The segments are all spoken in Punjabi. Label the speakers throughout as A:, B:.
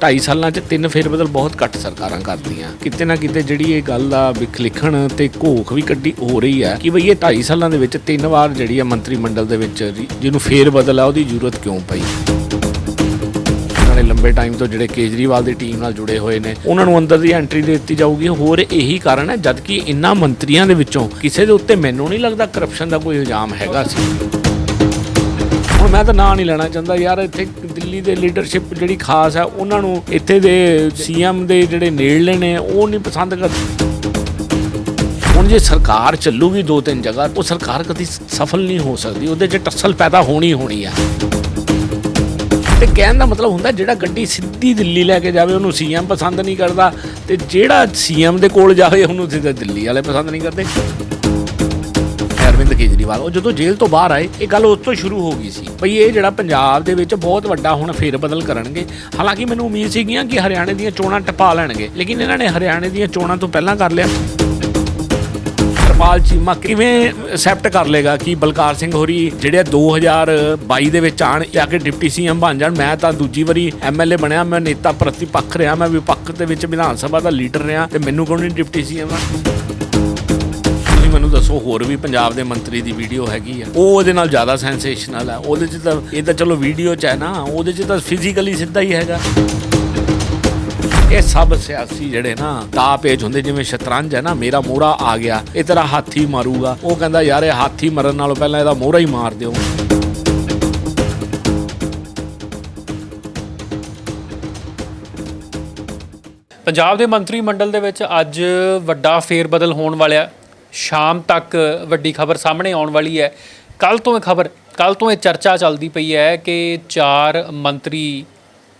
A: 2.5 ਸਾਲਾਂ 'ਚ ਤਿੰਨ ਫੇਰਬਦਲ ਬਹੁਤ ਘੱਟ ਸਰਕਾਰਾਂ ਕਰਦੀਆਂ। ਕਿਤੇ ਨਾ ਕਿਤੇ ਜਿਹੜੀ ਇਹ ਗੱਲ ਦਾ ਵਿਖਲਿਖਣ ਤੇ ਘੋਖ ਵੀ ਕੱਢੀ ਹੋ ਰਹੀ ਹੈ ਕਿ ਬਈ ਇਹ 2.5 ਸਾਲਾਂ ਦੇ ਵਿੱਚ ਤਿੰਨ ਵਾਰ ਜਿਹੜੀ ਆ ਮੰਤਰੀ ਮੰਡਲ ਦੇ ਵਿੱਚ ਜੀ- ਜਿਹਨੂੰ ਫੇਰਬਦਲ ਆ, ਉਹਦੀ ਜ਼ਰੂਰਤ ਕਿਉਂ ਪਈ? ਉਹਨਾਂ ਨੇ ਲੰਬੇ ਟਾਈਮ ਤੋਂ ਜਿਹੜੇ ਕੇਜਰੀਵਾਲ ਦੀ ਟੀਮ ਨਾਲ ਜੁੜੇ ਹੋਏ ਨੇ, ਉਹਨਾਂ ਨੂੰ ਅੰਦਰ ਦੀ ਐਂਟਰੀ ਦੇ ਦਿੱਤੀ ਜਾਊਗੀ। ਹੋਰ ਇਹੀ ਕਾਰਨ ਹੈ, ਜਦਕਿ ਇਨ੍ਹਾਂ ਮੰਤਰੀਆਂ ਦੇ ਵਿੱਚੋਂ ਕਿਸੇ ਦੇ ਉੱਤੇ ਮੈਨੂੰ ਨਹੀਂ ਲੱਗਦਾ ਕਰਪਸ਼ਨ ਦਾ ਕੋਈ ਇਲਜ਼ਾਮ ਹੈਗਾ ਸੀ। ਮੈਂ ਤਾਂ ਨਾਂ ਨਹੀਂ ਲੈਣਾ ਚਾਹੁੰਦਾ ਯਾਰ, ਇੱਥੇ ਦਿੱਲੀ ਦੇ ਲੀਡਰਸ਼ਿਪ ਜਿਹੜੀ ਖਾਸ ਹੈ ਉਹਨਾਂ ਨੂੰ ਇੱਥੇ ਦੇ ਸੀਐਮ ਦੇ ਜਿਹੜੇ ਨੇੜਲੇ ਨੇ, ਉਹ ਨਹੀਂ ਪਸੰਦ ਕਰਦੇ ਹੁਣ ਜੇ ਸਰਕਾਰ ਚੱਲੂਗੀ ਦੋ ਤਿੰਨ ਜਗ੍ਹਾ, ਉਹ ਸਰਕਾਰ ਕਦੀ ਸਫਲ ਨਹੀਂ ਹੋ ਸਕਦੀ, ਉਹਦੇ 'ਚ ਟੱਸਲ ਪੈਦਾ ਹੋਣੀ ਹੋਣੀ ਆ। ਤੇ ਕਹਿਣ ਦਾ ਮਤਲਬ ਹੁੰਦਾ, ਜਿਹੜਾ ਗੱਡੀ ਸਿੱਧੀ ਦਿੱਲੀ ਲੈ ਕੇ ਜਾਵੇ, ਉਹਨੂੰ ਸੀਐਮ ਪਸੰਦ ਨਹੀਂ ਕਰਦਾ, ਤੇ ਜਿਹੜਾ ਸੀਐਮ ਦੇ ਕੋਲ ਜਾਵੇ, ਉਹਨੂੰ ਸਿੱਧਾ ਦਿੱਲੀ ਵਾਲੇ ਪਸੰਦ ਨਹੀਂ ਕਰਦੇ। ਅਰਵਿੰਦ ਕੇਜਰੀਵਾਲ। ਉਹ ਜਦੋਂ ਜੇਲ੍ਹ ਤੋਂ ਬਾਹਰ ਆਏ, ਇਹ ਗੱਲ ਉਸ ਤੋਂ ਸ਼ੁਰੂ ਹੋ ਗਈ ਸੀ ਭਈ ਇਹ ਜਿਹੜਾ ਪੰਜਾਬ ਦੇ ਵਿੱਚ ਬਹੁਤ ਵੱਡਾ ਹੁਣ ਫੇਰ ਬਦਲ ਕਰਨਗੇ। ਹਾਲਾਂਕਿ ਮੈਨੂੰ ਉਮੀਦ ਸੀਗੀਆਂ ਕਿ ਹਰਿਆਣੇ ਦੀਆਂ ਚੋਣਾਂ ਟਪਾ ਲੈਣਗੇ, ਲੇਕਿਨ ਇਹਨਾਂ ਨੇ ਹਰਿਆਣੇ ਦੀਆਂ ਚੋਣਾਂ ਤੋਂ ਪਹਿਲਾਂ ਕਰ ਲਿਆ। ਹਰਪਾਲ ਚੀਮਾ ਕਿਵੇਂ ਐਕਸੈਪਟ ਕਰ ਲੇਗਾ ਕਿ ਬਲਕਾਰ ਸਿੰਘ ਹੋਰੀ ਜਿਹੜੇ 2022 ਦੇ ਵਿੱਚ ਆਣ ਜਾ ਕੇ ਡਿਪਟੀ ਸੀਐਮ ਬਣ ਜਾਣ? ਮੈਂ ਤਾਂ ਦੂਜੀ ਵਾਰੀ ਐਮਐਲਏ ਬਣਿਆ, ਮੈਂ ਨੇਤਾ ਪ੍ਰਤੀਪੱਖ ਰਿਹਾ, ਮੈਂ ਵਿਪੱਖ ਦੇ ਵਿੱਚ ਵਿਧਾਨ ਸਭਾ ਦਾ ਲੀਡਰ ਰਿਹਾ ਤੇ ਮੈਨੂੰ ਕੌਣ ਨਹੀਂ ਡਿਪਟੀ ਸੀਐਮ ਤੁਸੀਂ ਮੈਨੂੰ ਦੱਸੋ, ਹੋਰ ਵੀ ਪੰਜਾਬ ਦੇ ਮੰਤਰੀ ਦੀ ਵੀਡੀਓ ਹੈਗੀ ਆ। ਉਹ ਉਹਦੇ ਨਾਲ ਜ਼ਿਆਦਾ ਸੈਂਸੇਸ਼ਨਲ ਹੈ ਉਹਦੇ 'ਚ ਤਾਂ, ਇਹ ਤਾਂ ਚਲੋ ਵੀਡੀਓ 'ਚ ਹੈ ਨਾ, ਉਹਦੇ 'ਚ ਤਾਂ ਫਿਜ਼ੀਕਲੀ ਸਿੱਧਾ ਹੀ ਹੈਗਾ। ਇਹ ਸਭ ਸਿਆਸੀ ਜਿਹੜੇ ਨਾ ਦਾ ਪੇਜ ਹੁੰਦੇ, ਜਿਵੇਂ ਸ਼ਤਰੰਜ ਹੈ ਨਾ, ਮੇਰਾ ਮੋਹਰਾ ਆ ਗਿਆ, ਇਹ ਤੇਰਾ ਹਾਥੀ ਮਾਰੂਗਾ। ਉਹ ਕਹਿੰਦਾ, ਯਾਰ, ਇਹ ਹਾਥੀ ਮਰਨ ਨਾਲੋਂ ਪਹਿਲਾਂ ਇਹਦਾ ਮੋਹਰਾ ਹੀ ਮਾਰ ਦਿਓ।
B: ਪੰਜਾਬ ਦੇ ਮੰਤਰੀ ਮੰਡਲ ਦੇ ਵਿੱਚ ਅੱਜ ਵੱਡਾ ਫੇਰ ਬਦਲ ਹੋਣ ਵਾਲਿਆ। ਸ਼ਾਮ ਤੱਕ ਵੱਡੀ ਖਬਰ ਸਾਹਮਣੇ ਆਉਣ ਵਾਲੀ ਹੈ। ਕੱਲ ਤੋਂ ਇਹ ਖਬਰ ਕੱਲ ਤੋਂ ਇਹ ਚਰਚਾ ਚੱਲਦੀ ਪਈ ਹੈ ਕਿ ਚਾਰ ਮੰਤਰੀ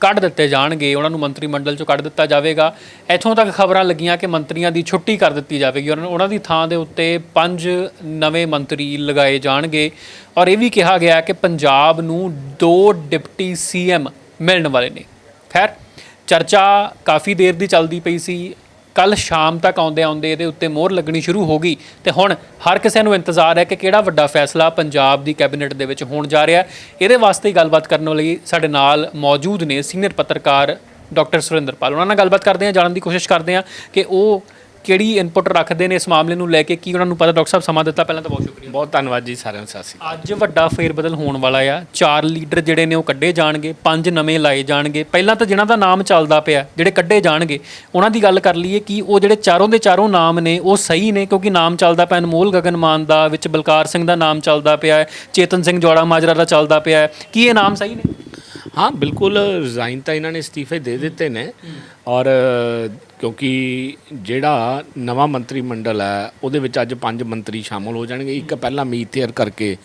B: ਕੱਢ ਦਿੱਤੇ ਜਾਣਗੇ, ਉਹਨਾਂ ਨੂੰ ਮੰਤਰੀ ਮੰਡਲ ਚੋਂ ਕੱਢ ਦਿੱਤਾ ਜਾਵੇਗਾ। ਇੱਥੋਂ ਤੱਕ ਖਬਰਾਂ ਲੱਗੀਆਂ ਕਿ ਮੰਤਰੀਆਂ ਦੀ ਛੁੱਟੀ ਕਰ ਦਿੱਤੀ ਜਾਵੇਗੀ ਉਹਨਾਂ ਉਹਨਾਂ ਦੀ ਥਾਂ ਦੇ ਉੱਤੇ ਪੰਜ ਨਵੇਂ ਮੰਤਰੀ ਲਗਾਏ ਜਾਣਗੇ ਔਰ ਇਹ ਵੀ ਕਿਹਾ ਗਿਆ ਕਿ ਪੰਜਾਬ ਨੂੰ ਦੋ ਡਿਪਟੀ ਸੀਐਮ ਮਿਲਣ ਵਾਲੇ ਨੇ। ਖੈਰ, ਚਰਚਾ ਕਾਫੀ ਦੇਰ ਦੀ ਚੱਲਦੀ ਪਈ ਸੀ। ਕੱਲ ਸ਼ਾਮ ਤੱਕ ਆਉਂਦੇ ਆਉਂਦੇ ਇਹਦੇ ਉੱਤੇ ਮੋਹਰ ਲੱਗਣੀ ਸ਼ੁਰੂ ਹੋ ਗਈ ਤੇ ਹੁਣ ਹਰ ਕਿਸੇ ਨੂੰ ਇੰਤਜ਼ਾਰ ਹੈ ਕਿ ਕਿਹੜਾ ਵੱਡਾ ਫੈਸਲਾ ਪੰਜਾਬ ਦੀ ਕੈਬਨਿਟ ਦੇ ਵਿੱਚ ਹੋਣ ਜਾ ਰਿਹਾ ਇਹਦੇ ਵਾਸਤੇ ਹੀ ਗੱਲਬਾਤ ਕਰਨ ਲਈ ਸਾਡੇ ਨਾਲ ਮੌਜੂਦ ਨੇ ਸੀਨੀਅਰ ਪੱਤਰਕਾਰ ਡਾਕਟਰ ਸੁਰਿੰਦਰਪਾਲ। ਉਹਨਾਂ ਨਾਲ ਗੱਲਬਾਤ ਕਰਦੇ ਹਾਂ, ਜਾਣਨ ਦੀ ਕੋਸ਼ਿਸ਼ ਕਰਦੇ ਹਾਂ ਕਿ ਉਹ ਕਿਹੜੀ ਇਨਪੁਟ ਰੱਖਦੇ ਨੇ ਇਸ ਮਾਮਲੇ ਨੂੰ ਲੈ ਕੇ ਕੀ ਉਹਨਾਂ ਨੂੰ ਪਤਾ? ਡਾਕਟਰ ਸਾਹਿਬ ਸਮਾਂ ਦਿੱਤਾ ਪਹਿਲਾਂ ਤਾਂ ਬਹੁਤ ਸ਼ੁਕਰੀਆ।
A: ਬਹੁਤ ਧੰਨਵਾਦ ਜੀ ਸਾਰਿਆਂ ਨੂੰ ਸਤਿ ਸ਼੍ਰੀ ਅਕਾਲ।
B: ਅੱਜ ਵੱਡਾ ਫੇਰ ਬਦਲ ਹੋਣ ਵਾਲਾ ਆ। ਚਾਰ ਲੀਡਰ ਜਿਹੜੇ ਨੇ ਉਹ ਕੱਢੇ ਜਾਣਗੇ ਪੰਜ ਨਵੇਂ ਲਾਏ ਜਾਣਗੇ। ਪਹਿਲਾਂ ਤਾਂ ਜਿਨ੍ਹਾਂ ਦਾ ਨਾਮ ਚੱਲਦਾ ਪਿਆ ਜਿਹੜੇ ਕੱਢੇ ਜਾਣਗੇ ਉਹਨਾਂ ਦੀ ਗੱਲ ਕਰ ਲਈਏ ਕਿ ਉਹ ਜਿਹੜੇ ਚਾਰੋਂ ਦੇ ਚਾਰੋਂ ਨਾਮ ਨੇ ਉਹ ਸਹੀ ਨੇ ਕਿਉਂਕਿ ਨਾਮ ਚੱਲਦਾ ਪਿਆ ਅਨਮੋਲ ਗਗਨ ਮਾਨ ਦਾ ਵਿੱਚ ਬਲਕਾਰ ਸਿੰਘ ਦਾ ਨਾਮ ਚੱਲਦਾ ਪਿਆ ਹੈ ਚੇਤਨ ਸਿੰਘ ਜੋੜਾ ਮਾਜਰਾ ਦਾ ਚੱਲਦਾ ਪਿਆ ਹੈ। ਕੀ ਇਹ ਨਾਮ ਸਹੀ ਨੇ?
A: ਹਾਂ ਬਿਲਕੁਲ ਰਿਜ਼ਾਈਨ ਤਾਂ ਇਹਨਾਂ ਨੇ ਅਸਤੀਫੇ ਦੇ ਦਿੱਤੇ ਨੇ। ਔਰ ਕਿਉਂਕਿ ਜਿਹੜਾ ਨਵਾਂ ਮੰਤਰੀ ਮੰਡਲ ਹੈ, ਉਹਦੇ ਵਿੱਚ ਅੱਜ ਪੰਜ ਮੰਤਰੀ ਸ਼ਾਮਲ ਹੋ ਜਾਣਗੇ। ਇੱਕ ਪਹਿਲਾਂ ਮੀਥੇਅਰ ਕਰਕੇ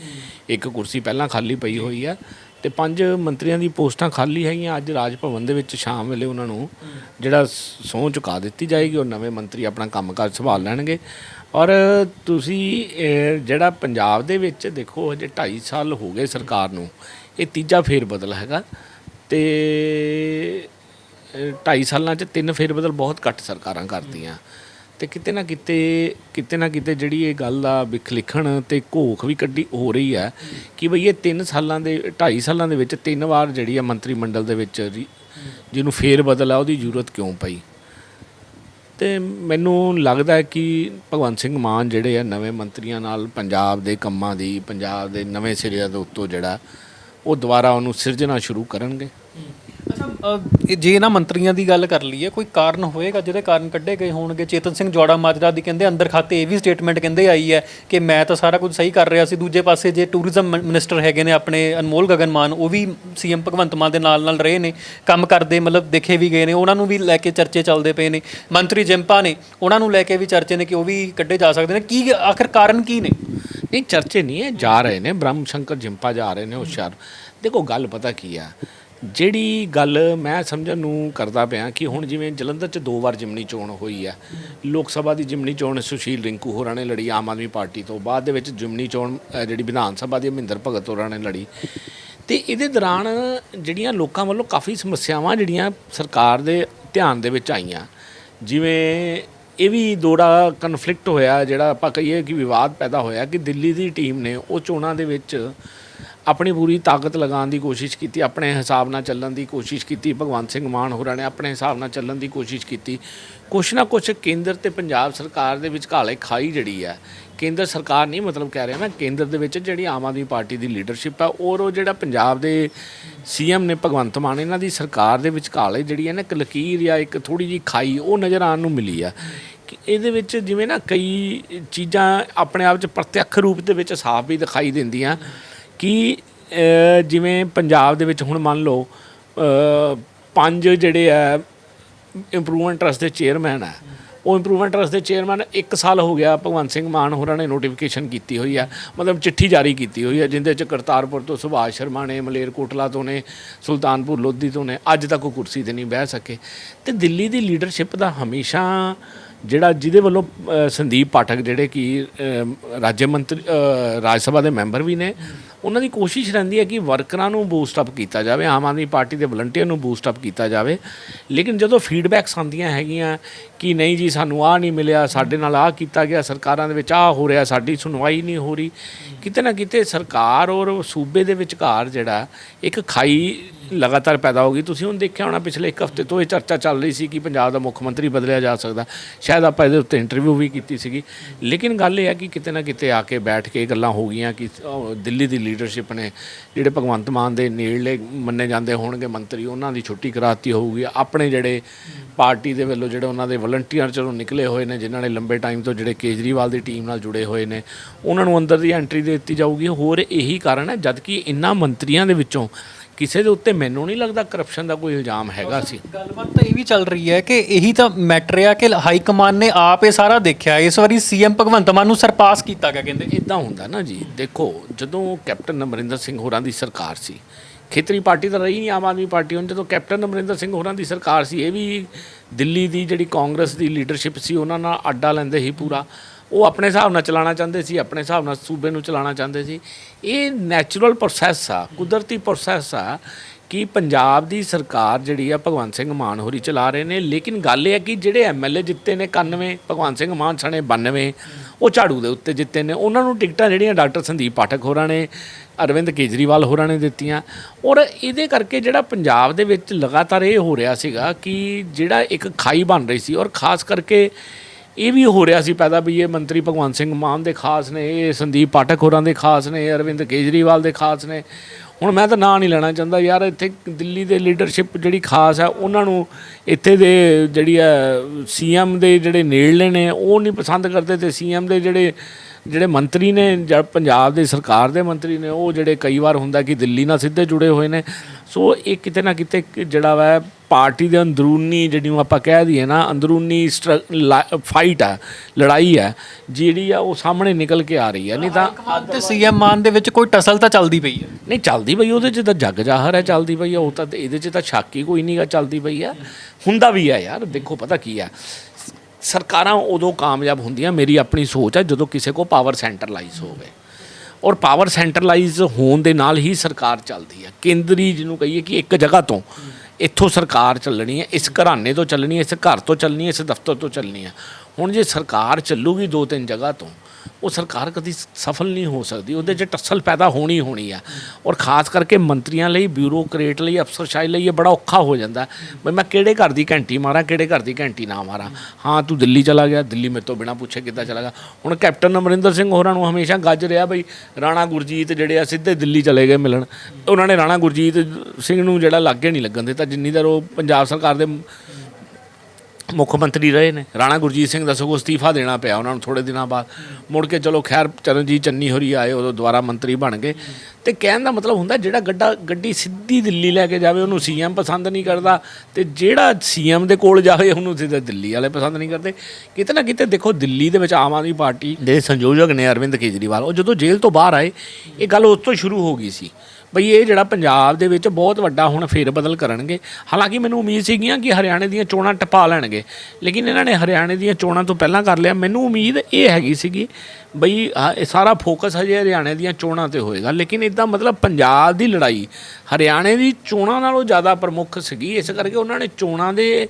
A: ਇੱਕ ਕੁਰਸੀ ਪਹਿਲਾਂ ਖਾਲੀ ਪਈ ਹੋਈ ਹੈ ਤੇ ਪੰਜ ਮੰਤਰੀਆਂ ਦੀ ਪੋਸਟਾਂ ਖਾਲੀ ਹੈਗੀਆਂ ਅੱਜ ਰਾਜ ਭਵਨ ਦੇ ਵਿੱਚ ਸ਼ਾਮ ਵੇਲੇ ਉਹਨਾਂ ਨੂੰ ਜਿਹੜਾ ਸਹੁੰ ਚੁਕਾ ਦਿੱਤੀ ਜਾਏਗੀ, ਉਹ ਨਵੇਂ ਮੰਤਰੀ ਆਪਣਾ ਕੰਮਕਾਜ ਸੰਭਾਲ ਲੈਣਗੇ। ਔਰ ਤੁਸੀਂ ਜਿਹੜਾ ਪੰਜਾਬ ਦੇ ਵਿੱਚ ਦੇਖੋ, ਹਜੇ 2.5 ਸਾਲ ਹੋ ਗਏ ਸਰਕਾਰ ਨੂੰ, ਇਹ ਤੀਜਾ ਫੇਰ ਬਦਲ ਹੈਗਾ ਤੇ 2.5 ਸਾਲਾਂ 'ਚ ਤਿੰਨ ਫੇਰ ਬਦਲ ਬਹੁਤ ਘੱਟ ਸਰਕਾਰਾਂ ਕਰਦੀਆਂ। ਤੇ ਕਿਤੇ ਨਾ ਕਿਤੇ ਕਿਤੇ ਨਾ ਕਿਤੇ ਜਿਹੜੀ ਇਹ ਗੱਲ ਦਾ ਵਿਖ ਲਿਖਣ ਤੇ ਘੋਖ ਵੀ ਕੱਢੀ ਹੋ ਰਹੀ ਹੈ ਕਿ ਬਈ ਇਹ 3 ਸਾਲਾਂ ਦੇ 2.5 ਸਾਲਾਂ ਦੇ ਵਿੱਚ ਤਿੰਨ ਵਾਰ ਜਿਹੜੀ ਆ ਮੰਤਰੀ ਮੰਡਲ ਦੇ ਵਿੱਚ ਜਿਹਨੂੰ ਫੇਰ ਬਦਲ ਆ, ਉਹਦੀ ਜ਼ਰੂਰਤ ਕਿਉਂ ਪਈ? ਤੇ ਮੈਨੂੰ ਲੱਗਦਾ ਕਿ ਭਗਵੰਤ ਸਿੰਘ ਮਾਨ ਜਿਹੜੇ ਆ, ਨਵੇਂ ਮੰਤਰੀਆਂ ਨਾਲ ਪੰਜਾਬ ਦੇ ਕੰਮਾਂ ਦੀ, ਪੰਜਾਬ ਦੇ ਨਵੇਂ ਸਿਰਿਆਂ ਦੇ ਉੱਤੋਂ ਜਿਹੜਾ, ਉਹ ਦੁਬਾਰਾ ਉਹਨੂੰ ਸਿਰਜਣਾ ਸ਼ੁਰੂ ਕਰਨਗੇ।
B: ਅੱਛਾ ਜੇ ਇਹਨਾਂ ਮੰਤਰੀਆਂ ਦੀ ਗੱਲ ਕਰ ਲਈਏ, ਕੋਈ ਕਾਰਨ ਹੋਏਗਾ ਜਿਹਦੇ ਕਾਰਨ ਕੱਢੇ ਗਏ ਹੋਣਗੇ? ਚੇਤਨ ਸਿੰਘ ਜੋੜਾ ਮਾਜਰਾ ਦੀ ਕਹਿੰਦੇ ਅੰਦਰ ਖਾਤੇ, ਇਹ ਵੀ ਸਟੇਟਮੈਂਟ ਕਹਿੰਦੇ ਆਈ ਹੈ ਕਿ ਮੈਂ ਤਾਂ ਸਾਰਾ ਕੁਝ ਸਹੀ ਕਰ ਰਿਹਾ ਸੀ। ਦੂਜੇ ਪਾਸੇ ਜੇ ਟੂਰਿਜ਼ਮ ਮਿਨਿਸਟਰ ਹੈਗੇ ਨੇ ਆਪਣੇ ਅਨਮੋਲ ਗਗਨ ਮਾਨ ਉਹ ਵੀ ਸੀਐਮ ਭਗਵੰਤ ਮਾਨ ਦੇ ਨਾਲ ਨਾਲ ਰਹੇ ਨੇ, ਕੰਮ ਕਰਦੇ, ਮਤਲਬ ਦੇਖੇ ਵੀ ਗਏ ਨੇ, ਉਹਨਾਂ ਨੂੰ ਵੀ ਲੈ ਕੇ ਚਰਚੇ ਚੱਲਦੇ ਪਏ ਨੇ। ਮੰਤਰੀ ਜਿੰਪਾ ਨੇ, ਉਹਨਾਂ ਨੂੰ ਲੈ ਕੇ ਵੀ ਚਰਚੇ ਨੇ ਕਿ ਉਹ ਵੀ ਕੱਢੇ ਜਾ ਸਕਦੇ ਨੇ। ਕੀ ਆਖਰ ਕਾਰਨ ਕੀ ਨੇ?
A: ਨਹੀਂ, ਚਰਚੇ ਨਹੀਂ ਹੈ, ਜਾ ਰਹੇ ਨੇ। ਬ੍ਰਹਮ ਸ਼ੰਕਰ ਜਿੰਪਾ ਜਾ ਰਹੇ ਨੇ ਹੁਸ਼ਿਆਰ। ਦੇਖੋ, ਗੱਲ ਪਤਾ ਕੀ ਆ? ਜਿਹੜੀ ਗੱਲ ਮੈਂ ਸਮਝਣ ਨੂੰ ਕਰਦਾ ਪਿਆ ਕਿ ਹੁਣ ਜਿਵੇਂ ਜਲੰਧਰ 'ਚ ਦੋ ਵਾਰ ਜਿਮਨੀ ਚੋਣ ਹੋਈ ਆ ਲੋਕ ਸਭਾ ਦੀ ਜਿਮਨੀ ਚੋਣ ਸੁਸ਼ੀਲ ਰਿੰਕੂ ਹੋਰਾਂ ਨੇ ਲੜੀ, ਆਮ ਆਦਮੀ ਪਾਰਟੀ ਤੋਂ ਬਾਅਦ ਦੇ ਵਿੱਚ ਜਿਮਨੀ ਚੋਣ ਜਿਹੜੀ ਵਿਧਾਨ ਸਭਾ ਦੀ ਮਹਿੰਦਰ ਭਗਤ ਹੋਰਾਂ ਨੇ ਲੜੀ। ਤੇ ਇਹਦੇ ਦੌਰਾਨ ਜਿਹੜੀਆਂ ਲੋਕਾਂ ਵੱਲੋਂ ਕਾਫੀ ਸਮੱਸਿਆਵਾਂ ਜਿਹੜੀਆਂ ਸਰਕਾਰ ਦੇ ਧਿਆਨ ਦੇ ਵਿੱਚ ਆਈਆਂ, ਜਿਵੇਂ ਇਹ ਵੀ ਦੋੜਾ ਕਨਫਲਿਕਟ ਹੋਇਆ, ਜਿਹੜਾ ਆਪਾਂ ਕਹੀਏ ਕਿ ਵਿਵਾਦ ਪੈਦਾ ਹੋਇਆ ਕਿ ਦਿੱਲੀ ਦੀ ਟੀਮ ਨੇ ਉਹ ਚੋਣਾਂ ਦੇ ਵਿੱਚ ਆਪਣੀ ਪੂਰੀ ਤਾਕਤ ਲਗਾਉਣ ਦੀ ਕੋਸ਼ਿਸ਼ ਕੀਤੀ, ਆਪਣੇ ਹਿਸਾਬ ਨਾਲ ਚੱਲਣ ਦੀ ਕੋਸ਼ਿਸ਼ ਕੀਤੀ, ਭਗਵੰਤ ਸਿੰਘ ਮਾਨ ਹੋਰਾਂ ਨੇ ਆਪਣੇ ਹਿਸਾਬ ਨਾਲ ਚੱਲਣ ਦੀ ਕੋਸ਼ਿਸ਼ ਕੀਤੀ। ਕੁਛ ਨਾ ਕੁਛ ਕੇਂਦਰ ਤੇ ਪੰਜਾਬ ਸਰਕਾਰ ਦੇ ਵਿਚਕਾਲੇ ਖਾਈ ਜਿਹੜੀ ਹੈ। ਕੇਂਦਰ ਸਰਕਾਰ ਨਹੀਂ ਮਤਲਬ ਕਹਿ ਰਿਹਾ ਮੈਂ ਕੇਂਦਰ ਦੇ ਵਿੱਚ ਜਿਹੜੀ ਆਮ ਆਦਮੀ ਪਾਰਟੀ ਦੀ ਲੀਡਰਸ਼ਿਪ ਹੈ, ਔਰ ਉਹ ਜਿਹੜਾ ਪੰਜਾਬ ਦੇ ਸੀਐਮ ਨੇ ਭਗਵੰਤ ਮਾਨ, ਇਹਨਾਂ ਦੀ ਸਰਕਾਰ ਦੇ ਵਿਚਕਾਲੇ ਜਿਹੜੀ ਹੈ ਨਾ, ਇੱਕ ਲਕੀਰ ਜਾਂ ਇੱਕ ਥੋੜੀ ਜੀ ਖਾਈ, ਉਹ ਨਜ਼ਰ ਆਉਣ ਨੂੰ ਮਿਲੀ ਆ ਕਿ ਇਹਦੇ ਵਿੱਚ ਜਿਵੇਂ ਨਾ ਕਈ ਚੀਜ਼ਾਂ ਆਪਣੇ ਆਪ 'ਚ ਪ੍ਰਤੱਖ ਰੂਪ ਦੇ ਵਿੱਚ ਸਾਫ਼ ਵੀ ਦਿਖਾਈ ਦਿੰਦੀਆਂ। ਕਿ ਜਿਵੇਂ ਪੰਜਾਬ ਦੇ ਵਿੱਚ ਹੁਣ ਮੰਨ ਲਓ ਪੰਜ ਜਿਹੜੇ ਆ ਇੰਪਰੂਵਮੈਂਟ ਟਰਸਟ ਦੇ ਚੇਅਰਮੈਨ ਆ। ਉਹ ਇੰਪਰੂਵਮੈਂਟ ਟਰਸਟ ਦੇ ਚੇਅਰਮੈਨ 1 ਸਾਲ ਹੋ ਗਿਆ ਭਗਵੰਤ ਸਿੰਘ ਮਾਨ ਹੋਰਾਂ ਨੇ ਨੋਟੀਫਿਕੇਸ਼ਨ ਕੀਤੀ ਹੋਈ ਆ। ਮਤਲਬ ਚਿੱਠੀ ਜਾਰੀ ਕੀਤੀ ਹੋਈ ਆ, ਜਿੰਦੇ ਚ ਕਰਤਾਰਪੁਰ ਤੋਂ ਸੁਭਾਸ਼ ਸ਼ਰਮਾ ਨੇ, ਮਲੇਰਕੋਟਲਾ ਤੋਂ ਨੇ, ਸੁਲਤਾਨਪੁਰ ਲੋਧੀ ਤੋਂ ਨੇ, ਅੱਜ ਤੱਕ ਉਹ ਕੁਰਸੀ ਤੇ ਨਹੀਂ ਬਹਿ ਸਕੇ। ਤੇ ਦਿੱਲੀ ਦੀ ਲੀਡਰਸ਼ਿਪ ਦਾ ਹਮੇਸ਼ਾ ਜਿਹੜਾ ਜਿਹਦੇ ਵੱਲੋਂ ਸੰਦੀਪ ਪਾਠਕ ਜਿਹੜੇ ਕਿ ਰਾਜ ਮੰਤਰੀ ਰਾਜ ਸਭਾ ਦੇ ਮੈਂਬਰ ਵੀ ਨੇ, ਉਹਨਾਂ ਦੀ ਕੋਸ਼ਿਸ਼ ਰਹਿੰਦੀ ਹੈ ਕਿ ਵਰਕਰਾਂ ਨੂੰ ਬੂਸਟ ਅਪ ਕੀਤਾ ਜਾਵੇ, ਆਮ ਆਦਮੀ ਪਾਰਟੀ ਦੇ ਵਲੰਟੀਅਰ ਨੂੰ ਬੂਸਟ ਅਪ ਕੀਤਾ ਜਾਵੇ। ਲੇਕਿਨ ਜਦੋਂ ਫੀਡਬੈਕਸ ਆਉਂਦੀਆਂ ਹੈਗੀਆਂ ਕਿ ਨਹੀਂ ਜੀ ਸਾਨੂੰ ਆਹ ਨਹੀਂ ਮਿਲਿਆ, ਸਾਡੇ ਨਾਲ ਆਹ ਕੀਤਾ ਗਿਆ, ਸਰਕਾਰਾਂ ਦੇ ਵਿੱਚ ਆਹ ਹੋ ਰਿਹਾ, ਸਾਡੀ ਸੁਣਵਾਈ ਨਹੀਂ ਹੋ ਰਹੀ, ਕਿਤੇ ਨਾ ਕਿਤੇ ਸਰਕਾਰ ਔਰ ਸੂਬੇ ਦੇ ਵਿਚਕਾਰ ਜਿਹੜਾ ਇੱਕ ਖਾਈ ਲਗਾਤਾਰ ਪੈਦਾ ਹੋ ਗਈ। ਤੁਸੀਂ ਹੁਣ ਦੇਖਿਆ ਹੋਣਾ ਪਿਛਲੇ ਇੱਕ ਹਫ਼ਤੇ ਤੋਂ ਇਹ ਚਰਚਾ ਚੱਲ ਰਹੀ ਸੀ ਕਿ ਪੰਜਾਬ ਦਾ ਮੁੱਖ ਮੰਤਰੀ ਬਦਲਿਆ ਜਾ ਸਕਦਾ। ਸ਼ਾਇਦ ਆਪਾਂ ਇਹਦੇ ਉੱਤੇ ਇੰਟਰਵਿਊ ਵੀ ਕੀਤੀ ਸੀਗੀ। ਲੇਕਿਨ ਗੱਲ ਇਹ ਹੈ ਕਿ ਕਿਤੇ ਨਾ ਕਿਤੇ ਆ ਕੇ ਬੈਠ ਕੇ ਇਹ ਗੱਲਾਂ ਹੋ ਗਈਆਂ ਕਿ ਦਿੱਲੀ ਦੀ ਲੀਡਰਸ਼ਿਪ ਨੇ ਜਿਹੜੇ ਭਗਵੰਤ ਮਾਨ ਦੇ ਨੇੜਲੇ ਮੰਨੇ ਜਾਂਦੇ ਹੋਣਗੇ ਮੰਤਰੀ, ਉਹਨਾਂ ਦੀ ਛੁੱਟੀ ਕਰਾਤੀ ਹੋਊਗੀ। ਆਪਣੇ ਜਿਹੜੇ ਪਾਰਟੀ ਦੇ ਵੱਲੋਂ ਜਿਹੜੇ ਉਹਨਾਂ ਦੇ ਵਲੰਟੀਅਰ ਚਲੋ ਨਿਕਲੇ ਹੋਏ ਨੇ, ਜਿਨ੍ਹਾਂ ਨੇ ਲੰਬੇ ਟਾਈਮ ਤੋਂ ਜਿਹੜੇ ਕੇਜਰੀਵਾਲ ਦੀ ਟੀਮ ਨਾਲ ਜੁੜੇ ਹੋਏ ਨੇ, ਉਹਨਾਂ ਨੂੰ ਅੰਦਰ ਦੀ ਐਂਟਰੀ ਦੇ ਦਿੱਤੀ ਜਾਊਗੀ। ਹੋਰ ਇਹੀ ਕਾਰਨ ਹੈ, ਜਦਕਿ ਇਨ੍ਹਾਂ ਮੰਤਰੀਆਂ ਦੇ ਵਿੱਚੋਂ ਕਿਸੇ ਦੇ ਉੱਤੇ ਮੈਨੂੰ ਨਹੀਂ ਲੱਗਦਾ ਕਰਪਸ਼ਨ ਦਾ ਕੋਈ ਇਲਜ਼ਾਮ ਹੈਗਾ ਸੀ।
B: ਗੱਲਬਾਤ ਤਾਂ ਇਹ ਵੀ ਚੱਲ ਰਹੀ ਹੈ ਕਿ ਇਹੀ ਤਾਂ ਮੈਟਰ ਆ ਕਿ ਹਾਈ ਕਮਾਨ ਨੇ ਆਪ ਇਹ ਸਾਰਾ ਦੇਖਿਆ। ਇਸ ਵਾਰੀ ਸੀਐਮ ਭਗਵੰਤ ਮਾਨ ਨੂੰ ਸਰਪਾਸ ਕੀਤਾ ਗਿਆ ਕਹਿੰਦੇ।
A: ਇਦਾਂ ਹੁੰਦਾ ਨਾ ਜੀ। ਦੇਖੋ ਜਦੋਂ ਕੈਪਟਨ ਅਮਰਿੰਦਰ ਸਿੰਘ ਹੋਰਾਂ ਦੀ ਸਰਕਾਰ ਸੀ ਖੇਤਰੀ ਪਾਰਟੀ ਤਾਂ ਰਹੀ ਨਹੀਂ ਆਮ ਆਦਮੀ ਪਾਰਟੀ ਹੁਣ ਜਦੋਂ ਕੈਪਟਨ ਅਮਰਿੰਦਰ ਸਿੰਘ ਹੋਰਾਂ ਦੀ ਸਰਕਾਰ ਸੀ ਇਹ ਵੀ ਦਿੱਲੀ ਦੀ ਜਿਹੜੀ ਕਾਂਗਰਸ ਦੀ ਲੀਡਰਸ਼ਿਪ ਸੀ ਉਹਨਾਂ ਨਾਲ ਅੱਡਾ ਲੈਂਦੇ ਸੀ ਪੂਰਾ। ਉਹ ਆਪਣੇ ਹਿਸਾਬ ਨਾਲ ਚਲਾਉਣਾ ਚਾਹੁੰਦੇ ਸੀ, ਆਪਣੇ ਹਿਸਾਬ ਨਾਲ ਸੂਬੇ ਨੂੰ ਚਲਾਉਣਾ ਚਾਹੁੰਦੇ ਸੀ। ਇਹ ਨੈਚੁਰਲ ਪ੍ਰੋਸੈਸ ਆ, ਕੁਦਰਤੀ ਪ੍ਰੋਸੈਸ ਆ ਕਿ ਪੰਜਾਬ ਦੀ ਸਰਕਾਰ ਜਿਹੜੀ ਆ ਭਗਵੰਤ ਸਿੰਘ ਮਾਨ ਹੋਰੀ ਚਲਾ ਰਹੇ ਨੇ, ਲੇਕਿਨ ਗੱਲ ਇਹ ਹੈ ਕਿ ਜਿਹੜੇ ਐਮਐਲਏ ਜਿੱਤੇ ਨੇ 91 ਭਗਵੰਤ ਸਿੰਘ ਮਾਨ ਸਣੇ 92 ਉਹ ਝਾੜੂ ਦੇ ਉੱਤੇ ਜਿੱਤੇ ਨੇ। ਉਹਨਾਂ ਨੂੰ ਟਿਕਟਾਂ ਜਿਹੜੀਆਂ ਡਾਕਟਰ ਸੰਦੀਪ ਪਾਠਕ ਹੋਰਾਂ ਨੇ, ਅਰਵਿੰਦ ਕੇਜਰੀਵਾਲ ਹੋਰਾਂ ਨੇ ਦਿੱਤੀਆਂ। ਔਰ ਇਹਦੇ ਕਰਕੇ ਜਿਹੜਾ ਪੰਜਾਬ ਦੇ ਵਿੱਚ ਲਗਾਤਾਰ ਇਹ ਹੋ ਰਿਹਾ ਸੀਗਾ ਕਿ ਜਿਹੜਾ ਇੱਕ ਖਾਈ ਬਣ ਰਹੀ ਸੀ ਔਰ ਖਾਸ ਕਰਕੇ ਇਹ ਵੀ ਹੋ ਰਿਹਾ ਸੀ ਪੈਦਾ ਵੀ ਇਹ ਮੰਤਰੀ ਭਗਵੰਤ ਸਿੰਘ ਮਾਨ ਦੇ ਖਾਸ ਨੇ, ਇਹ ਸੰਦੀਪ ਪਾਠਕ ਹੋਰਾਂ ਦੇ ਖਾਸ ਨੇ ਅਰਵਿੰਦ ਕੇਜਰੀਵਾਲ ਦੇ ਖਾਸ ਨੇ। ਹੁਣ ਮੈਂ ਤਾਂ ਨਾਂ ਨਹੀਂ ਲੈਣਾ ਚਾਹੁੰਦਾ ਯਾਰ, ਇੱਥੇ ਦਿੱਲੀ ਦੇ ਲੀਡਰਸ਼ਿਪ ਜਿਹੜੀ ਖਾਸ ਹੈ, ਉਹਨਾਂ ਨੂੰ ਇੱਥੇ ਦੇ ਜਿਹੜੀ ਹੈ, ਸੀਐਮ ਦੇ ਜਿਹੜੇ ਨੇੜਲੇ ਨੇ, ਉਹ ਨਹੀਂ ਪਸੰਦ ਕਰਦੇ ਤੇ ਸੀਐਮ ਦੇ ਜਿਹੜੇ ਜਿਹੜੇ ਮੰਤਰੀ ਨੇ ਜਾਂ ਪੰਜਾਬ ਦੇ ਸਰਕਾਰ ਦੇ ਮੰਤਰੀ ਨੇ ਉਹ ਜਿਹੜੇ ਕਈ ਵਾਰ ਹੁੰਦਾ ਕਿ ਦਿੱਲੀ ਨਾਲ ਸਿੱਧੇ ਜੁੜੇ ਹੋਏ ਨੇ। ਸੋ ਇਹ ਕਿਤੇ ਨਾ ਕਿਤੇ ਜਿਹੜਾ ਵਾ ਪਾਰਟੀ ਦੇ ਅੰਦਰੂਨੀ ਜਿਹੜੀਆਂ ਆਪਾਂ ਕਹਿ ਦਈਏ ਨਾ ਅੰਦਰੂਨੀ ਫਾਈਟ ਆ ਲੜਾਈ ਹੈ ਜਿਹੜੀ ਆ ਉਹ ਸਾਹਮਣੇ ਨਿਕਲ ਕੇ ਆ ਰਹੀ ਹੈ ਨਹੀਂ ਤਾਂ
B: ਤੇ ਸੀਐਮ ਮਾਨ ਦੇ ਵਿੱਚ ਕੋਈ ਟਸਲ ਤਾਂ ਚੱਲਦੀ ਪਈ ਹੈ
A: ਨਹੀਂ ਚੱਲਦੀ ਪਈ ਉਹਦੇ 'ਚ ਤਾਂ ਜੱਗ ਜਾਹਰ ਹੈ ਚੱਲਦੀ ਪਈ ਆ ਉਹ ਤਾਂ ਇਹਦੇ 'ਚ ਤਾਂ ਸ਼ੱਕ ਹੀ ਕੋਈ ਨਹੀਂਗਾ ਚੱਲਦੀ ਪਈ ਆ। ਹੁੰਦਾ ਵੀ ਆ ਯਾਰ ਦੇਖੋ ਪਤਾ ਕੀ ਆ ਸਰਕਾਰਾਂ ਉਦੋਂ ਕਾਮਯਾਬ ਹੁੰਦੀਆਂ, ਮੇਰੀ ਆਪਣੀ ਸੋਚ ਹੈ, ਜਦੋਂ ਕਿਸੇ ਕੋ ਪਾਵਰ ਸੈਂਟਰਲਾਈਜ਼ ਹੋਵੇ। ਔਰ ਪਾਵਰ ਸੈਂਟਰਲਾਈਜ਼ ਹੋਣ ਦੇ ਨਾਲ ਹੀ ਸਰਕਾਰ ਚੱਲਦੀ ਹੈ। ਕੇਂਦਰੀ ਜਿਹਨੂੰ ਕਹੀਏ ਕਿ ਇੱਕ ਜਗ੍ਹਾ ਤੋਂ ਇੱਥੋਂ ਸਰਕਾਰ ਚੱਲਣੀ ਹੈ, ਇਸ ਘਰਾਣੇ ਤੋਂ ਚੱਲਣੀ ਹੈ, ਇਸ ਘਰ ਤੋਂ ਚੱਲਣੀ ਹੈ, ਇਸ ਦਫ਼ਤਰ ਤੋਂ ਚੱਲਣੀ ਹੈ। ਹੁਣ ਜੇ ਸਰਕਾਰ ਚੱਲੂਗੀ ਦੋ ਤਿੰਨ ਜਗ੍ਹਾ ਤੋਂ, ਉਹ ਸਰਕਾਰ ਕਦੀ ਸਫਲ ਨਹੀਂ ਹੋ ਸਕਦੀ, ਉਹਦੇ 'ਚ ਟੱਸਲ ਪੈਦਾ ਹੋਣੀ ਹੋਣੀ ਆ। ਔਰ ਖਾਸ ਕਰਕੇ ਮੰਤਰੀਆਂ ਲਈ, ਬਿਊਰੋਕਰੇਟ ਲਈ, ਅਫਸਰਸ਼ਾਹੀ ਲਈ ਇਹ ਬੜਾ ਔਖਾ ਹੋ ਜਾਂਦਾ। ਵੀ ਮੈਂ ਕਿਹੜੇ ਘਰ ਦੀ ਘੰਟੀ ਮਾਰਾਂ, ਕਿਹੜੇ ਘਰ ਦੀ ਘੰਟੀ ਨਾ ਮਾਰਾਂ? ਹਾਂ, ਤੂੰ ਦਿੱਲੀ ਚਲਾ ਗਿਆ, ਦਿੱਲੀ ਮੇਰੇ ਤੋਂ ਬਿਨਾਂ ਪੁੱਛੇ ਕਿੱਦਾਂ ਚਲਾ ਗਿਆ। ਹੁਣ ਕੈਪਟਨ ਅਮਰਿੰਦਰ ਸਿੰਘ ਹੋਰਾਂ ਨੂੰ ਹਮੇਸ਼ਾ ਗੱਜ ਰਿਹਾ ਬਈ ਰਾਣਾ ਗੁਰਜੀਤ ਜਿਹੜੇ ਆ ਸਿੱਧੇ ਦਿੱਲੀ ਚਲੇ ਗਏ ਮਿਲਣ। ਉਹਨਾਂ ਨੇ ਰਾਣਾ ਗੁਰਜੀਤ ਸਿੰਘ ਨੂੰ ਜਿਹੜਾ ਲਾਗੇ ਨਹੀਂ ਲੱਗਣ ਦਿੱਤਾ, ਜਿੰਨੀ ਦੇਰ ਉਹ ਪੰਜਾਬ ਸਰਕਾਰ ਦੇ ਮੁੱਖ ਮੰਤਰੀ ਰਹੇ ਨੇ। ਰਾਣਾ ਗੁਰਜੀਤ ਸਿੰਘ ਦਾ ਸਗੋਂ ਅਸਤੀਫਾ ਦੇਣਾ ਪਿਆ ਉਹਨਾਂ ਨੂੰ ਥੋੜੇ ਦਿਨਾਂ ਬਾਅਦ। ਮੁੜ ਕੇ ਚਲੋ ਖੈਰ ਚਰਨਜੀਤ ਚੰਨੀ ਹੋਰੀ ਆਏ, ਉਦੋਂ ਦੁਬਾਰਾ ਮੰਤਰੀ ਬਣ ਗਏ। ਤੇ ਕਹਿਣ ਦਾ ਮਤਲਬ ਹੁੰਦਾ ਜਿਹੜਾ ਗੱਡਾ, ਗੱਡੀ ਸਿੱਧੀ ਦਿੱਲੀ ਲੈ ਕੇ ਜਾਵੇ, ਉਹਨੂੰ ਸੀਐਮ ਪਸੰਦ ਨਹੀਂ ਕਰਦਾ। ਤੇ ਜਿਹੜਾ ਸੀਐਮ ਦੇ ਕੋਲ ਜਾਵੇ, ਉਹਨੂੰ ਸਿੱਧਾ ਦਿੱਲੀ ਵਾਲੇ ਪਸੰਦ ਨਹੀਂ ਕਰਦੇ। ਕਿਤੇ ਨਾ ਕਿਤੇ ਦੇਖੋ, ਦਿੱਲੀ ਦੇ ਵਿੱਚ ਆਮ ਆਦਮੀ ਪਾਰਟੀ ਦੇ ਸੰਯੋਜਕ ਨੇ ਅਰਵਿੰਦ ਕੇਜਰੀਵਾਲ। ਉਹ ਜਦੋਂ ਜੇਲ੍ਹ ਤੋਂ ਬਾਹਰ ਆਏ, ਇਹ ਗੱਲ ਉਸ ਤੋਂ ਸ਼ੁਰੂ ਹੋ ਗਈ ਸੀ। ਬਈ ਇਹ ਜਿਹੜਾ ਪੰਜਾਬ ਦੇ ਵਿੱਚ ਬਹੁਤ ਵੱਡਾ ਹੁਣ ਫੇਰ ਬਦਲ ਕਰਨਗੇ, ਹਾਲਾਂਕਿ ਮੈਨੂੰ ਉਮੀਦ ਸੀਗੀਆਂ ਕਿ ਹਰਿਆਣੇ ਦੀਆਂ ਚੋਣਾਂ ਟਪਾ ਲੈਣਗੇ, ਲੇਕਿਨ ਇਹਨਾਂ ਨੇ ਹਰਿਆਣੇ ਦੀਆਂ ਚੋਣਾਂ ਤੋਂ ਪਹਿਲਾਂ ਕਰ ਲਿਆ। ਮੈਨੂੰ ਉਮੀਦ ਇਹ ਹੈਗੀ ਸੀਗੀ ਬਈ ਆਹ ਇਹ ਸਾਰਾ ਫੋਕਸ ਹਜੇ ਹਰਿਆਣੇ ਦੀਆਂ ਚੋਣਾਂ ਤੇ ਹੋਏਗਾ, ਲੇਕਿਨ ਇਦਾਂ ਮਤਲਬ ਪੰਜਾਬ ਦੀ ਲੜਾਈ ਹਰਿਆਣੇ ਦੀ ਚੋਣਾਂ ਨਾਲੋਂ ਜ਼ਿਆਦਾ ਪ੍ਰਮੁੱਖ ਸੀਗੀ, ਇਸ ਕਰਕੇ ਉਹਨਾਂ ਨੇ ਚੋਣਾਂ ਦੇ